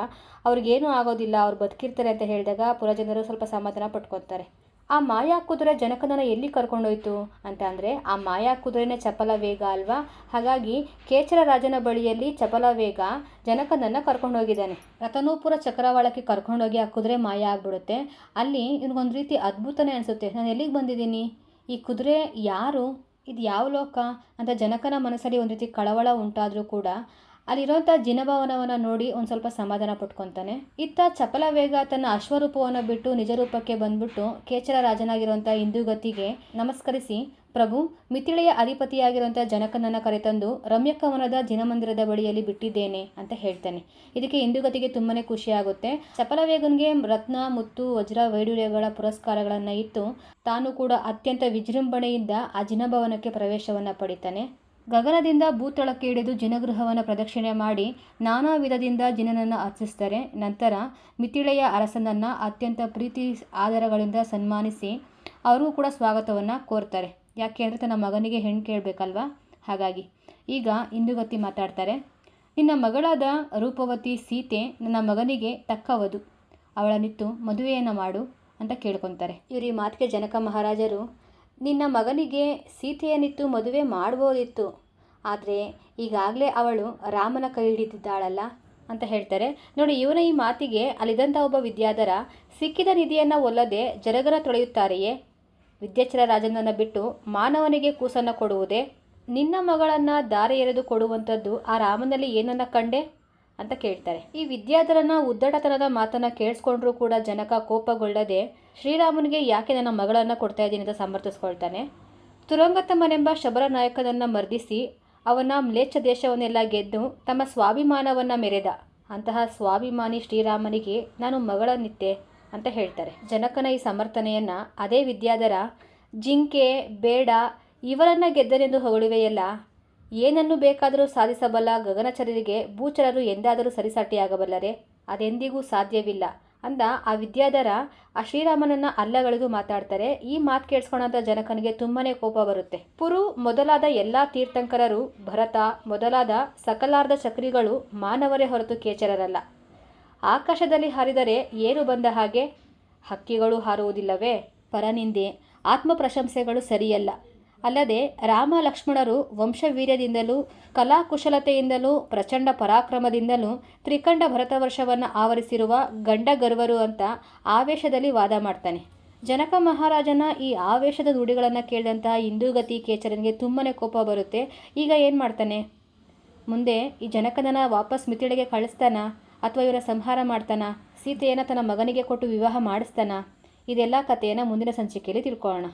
ಅವ್ರಿಗೇನೂ ಆಗೋದಿಲ್ಲ, ಅವ್ರು ಬದುಕಿರ್ತಾರೆ ಅಂತ ಹೇಳಿದಾಗ ಪುರಜನರು ಸ್ವಲ್ಪ ಸಮಾಧಾನ ಪಟ್ಕೊತಾರೆ. ಆ ಮಾಯಾ ಕುದುರೆ ಜನಕನನ್ನ ಎಲ್ಲಿ ಕರ್ಕೊಂಡೋಯ್ತು ಅಂತ ಅಂದರೆ ಆ ಮಾಯಾ ಕುದುರೆನೇ ಚಪಲ ವೇಗ ಅಲ್ವಾ? ಹಾಗಾಗಿ ಕೇಚರ ರಾಜನ ಬಳಿಯಲ್ಲಿ ಚಪಲ ವೇಗ ಜನಕನನ್ನು ಕರ್ಕೊಂಡೋಗಿದ್ದಾನೆ. ರತನೂಪುರ ಚಕ್ರವಾಳಕ್ಕೆ ಕರ್ಕೊಂಡೋಗಿ ಆ ಕುದುರೆ ಮಾಯ ಆಗ್ಬಿಡುತ್ತೆ. ಅಲ್ಲಿ ಇವನಿಗೊಂದು ರೀತಿ ಅದ್ಭುತನೇ ಅನಿಸುತ್ತೆ. ನಾನು ಎಲ್ಲಿಗೆ ಬಂದಿದ್ದೀನಿ? ಈ ಕುದುರೆ ಯಾರು? ಇದು ಯಾವ ಲೋಕ? ಅಂತ ಜನಕನ ಮನಸ್ಸಲ್ಲಿ ಒಂದು ರೀತಿ ಕಳವಳ ಉಂಟಾದರೂ ಕೂಡ ಅಲ್ಲಿರೋಂಥ ಜಿನಭವನವನ್ನು ನೋಡಿ ಒಂದು ಸ್ವಲ್ಪ ಸಮಾಧಾನ ಪಟ್ಕೊತಾನೆ. ಇತ್ತ ಚಪಲ ವೇಗ ತನ್ನ ಅಶ್ವರೂಪವನ್ನು ಬಿಟ್ಟು ನಿಜರೂಪಕ್ಕೆ ಬಂದ್ಬಿಟ್ಟು ಕೇಚರ ರಾಜನಾಗಿರುವಂಥ ಹಿಂದೂಗತಿಗೆ ನಮಸ್ಕರಿಸಿ, ಪ್ರಭು, ಮಿಥಿಳೆಯ ಅಧಿಪತಿಯಾಗಿರುವಂಥ ಜನಕನನ್ನು ಕರೆತಂದು ರಮ್ಯಕವನದ ಜಿನಮಂದಿರದ ಬಳಿಯಲ್ಲಿ ಬಿಟ್ಟಿದ್ದೇನೆ, ಅಂತ ಹೇಳ್ತಾನೆ. ಇದಕ್ಕೆ ಹಿಂದೂಗತಿಗೆ ತುಂಬಾ ಖುಷಿಯಾಗುತ್ತೆ. ಚಪಲವೇಗನ್ಗೆ ರತ್ನ, ಮುತ್ತು, ವಜ್ರ ವೈಡೂರ್ಯಗಳ ಪುರಸ್ಕಾರಗಳನ್ನು ಇತ್ತು ತಾನು ಕೂಡ ಅತ್ಯಂತ ವಿಜೃಂಭಣೆಯಿಂದ ಆ ಜಿನಭವನಕ್ಕೆ ಪ್ರವೇಶವನ್ನು ಪಡಿತಾನೆ. ಗಗನದಿಂದ ಭೂತಳಕ್ಕೆ ಇಳಿದು ಜಿನಗೃಹವನ್ನು ಪ್ರದಕ್ಷಿಣೆ ಮಾಡಿ ನಾನಾ ವಿಧದಿಂದ ಜಿನನನ್ನು ಅರ್ಚಿಸ್ತಾರೆ ನಂತರ ಮಿಥಿಳೆಯ ಅರಸನನ್ನು ಅತ್ಯಂತ ಪ್ರೀತಿ ಆಧಾರಗಳಿಂದ ಸನ್ಮಾನಿಸಿ ಅವರೂ ಕೂಡ ಸ್ವಾಗತವನ್ನು ಕೋರ್ತಾರೆ. ಯಾಕೆ ಅಂದರೆ ತನ್ನ ಮಗನಿಗೆ ಹೆಣ್ಣು ಕೇಳಬೇಕಲ್ವಾ? ಹಾಗಾಗಿ. ಈಗ ಇಂದುಗತಿ ಮಾತಾಡ್ತಾರೆ. ನಿನ್ನ ಮಗಳಾದ ರೂಪವತಿ ಸೀತೆ ನನ್ನ ಮಗನಿಗೆ ತಕ್ಕವದು. ಅವಳನ್ನಿತ್ತು ಮದುವೆಯನ್ನು ಮಾಡು ಅಂತ ಕೇಳ್ಕೊತಾರೆ. ಇವರು ಈ ಮಾತಿಗೆ ಜನಕ ಮಹಾರಾಜರು ನಿನ್ನ ಮಗನಿಗೆ ಸೀತೆಯನ್ನಿತ್ತು ಮದುವೆ ಮಾಡ್ಬೋದಿತ್ತು ಆದರೆ ಈಗಾಗಲೇ ಅವಳು ರಾಮನ ಕೈ ಹಿಡಿದಿದ್ದಾಳಲ್ಲ ಅಂತ ಹೇಳ್ತಾರೆ. ನೋಡಿ, ಇವನ ಈ ಮಾತಿಗೆ ಅಲ್ಲಿದ್ದಂಥ ಒಬ್ಬ ವಿದ್ಯಾಧರ ಸಿಕ್ಕಿದ ನಿಧಿಯನ್ನು ಒಲ್ಲದೆ ಜರಗರ ತೊಳೆಯುತ್ತಾರೆಯೇ? ವಿದ್ಯಾಚರ ರಾಜನನ್ನು ಬಿಟ್ಟು ಮಾನವನಿಗೆ ಕೂಸನ್ನು ಕೊಡುವುದೇ? ನಿನ್ನ ಮಗಳನ್ನು ದಾರಿ ಎರೆದು ಕೊಡುವಂಥದ್ದು ಆ ರಾಮನಲ್ಲಿ ಏನನ್ನ ಕಂಡೆ? ಅಂತ ಕೇಳ್ತಾರೆ. ಈ ವಿದ್ಯಾಧರನ ಉದ್ದಟತನದ ಮಾತನ್ನು ಕೇಳಿಸ್ಕೊಂಡ್ರೂ ಕೂಡ ಜನಕ ಕೋಪಗೊಳ್ಳದೆ ಶ್ರೀರಾಮನಿಗೆ ಯಾಕೆ ನನ್ನ ಮಗಳನ್ನು ಕೊಡ್ತಾ ಇದ್ದೀನಿ ಅಂತ ಸಮರ್ಥಿಸ್ಕೊಳ್ತಾನೆ. ತುರಂಗತಮ್ಮನೆಂಬ ಶಬರ ನಾಯಕನನ್ನು ಮರ್ದಿಸಿ ಅವನ ಮ್ಲೇಚ್ಛ ದೇಶವನ್ನೆಲ್ಲ ಗೆದ್ದು ತಮ್ಮ ಸ್ವಾಭಿಮಾನವನ್ನು ಮೆರೆದ. ಅಂತಹ ಸ್ವಾಭಿಮಾನಿ ಶ್ರೀರಾಮನಿಗೆ ನಾನು ಮಗಳನ್ನಿತ್ತೆ ಅಂತ ಹೇಳ್ತಾರೆ. ಜನಕನ ಈ ಸಮರ್ಥನೆಯನ್ನ ಅದೇ ವಿದ್ಯಾಧರ, ಜಿಂಕೆ, ಬೇಡ ಇವರನ್ನ ಗೆದ್ದನೆಂದು ಹೊಗಳುವೆಯಲ್ಲ. ಏನನ್ನು ಬೇಕಾದರೂ ಸಾಧಿಸಬಲ್ಲ ಗಗನಚರರಿಗೆ ಭೂಚರರು ಎಂದಾದರೂ ಸರಿಸಾಟಿಯಾಗಬಲ್ಲರೆ. ಅದೆಂದಿಗೂ ಸಾಧ್ಯವಿಲ್ಲ. ಅಂದ ಆ ವಿದ್ಯಾಧರ, ಆ ಶ್ರೀರಾಮನನ್ನ ಅಲ್ಲಗಳೆದು ಮಾತಾಡ್ತಾರೆ. ಈ ಮಾತು ಕೇಳಿಸ್ಕೊಂಡಂಥ ಜನಕನಿಗೆ ತುಂಬಾನೇ ಕೋಪ ಬರುತ್ತೆ. ಪುರು ಮೊದಲಾದ ಎಲ್ಲ ತೀರ್ಥಂಕರರು, ಭರತ, ಮೊದಲಾದ ಸಕಲಾರ್ಧ ಚಕ್ರಿಗಳು ಮಾನವರೇ ಹೊರತು ಕೇಚರರಲ್ಲ. ಆಕಾಶದಲ್ಲಿ ಹಾರಿದರೆ ಏರು ಬಂದ ಹಾಗೆ ಹಕ್ಕಿಗಳು ಹಾರುವುದಿಲ್ಲವೇ? ಪರನಿಂದೆ ಆತ್ಮ ಪ್ರಶಂಸೆಗಳು ಸರಿಯಲ್ಲ. ಅಲ್ಲದೆ ರಾಮ ಲಕ್ಷ್ಮಣರು ವಂಶವೀರ್ಯದಿಂದಲೂ, ಕಲಾಕುಶಲತೆಯಿಂದಲೂ, ಪ್ರಚಂಡ ಪರಾಕ್ರಮದಿಂದಲೂ ತ್ರಿಕಂಡ ಭರತವರ್ಷವನ್ನು ಆವರಿಸಿರುವ ಗಂಡಗರ್ವರು ಅಂತ ಆವೇಶದಲ್ಲಿ ವಾದ ಮಾಡ್ತಾನೆ. ಜನಕ ಮಹಾರಾಜನ ಈ ಆವೇಶದ ನುಡಿಗಳನ್ನು ಕೇಳಿದಂತಹ ಹಿಂದೂಗತಿ ಕೇಚರನಿಗೆ ತುಂಬಾ ಕೋಪ ಬರುತ್ತೆ. ಈಗ ಏನು ಮಾಡ್ತಾನೆ? ಮುಂದೆ ಈ ಜನಕನನ್ನ ವಾಪಸ್ ಮಿತಿಳಿಗೆ ಕಳಿಸ್ತಾನ? ಅಥವಾ ಇವರ ಸಂಹಾರ ಮಾಡ್ತಾನ? ಸೀತೆಯನ್ನು ತನ್ನ ಮಗನಿಗೆ ಕೊಟ್ಟು ವಿವಾಹ ಮಾಡಿಸ್ತಾನ? ಇದೆಲ್ಲ ಕಥೆಯನ್ನು ಮುಂದಿನ ಸಂಚಿಕೆಯಲ್ಲಿ ತಿಳ್ಕೊಳ್ಳೋಣ.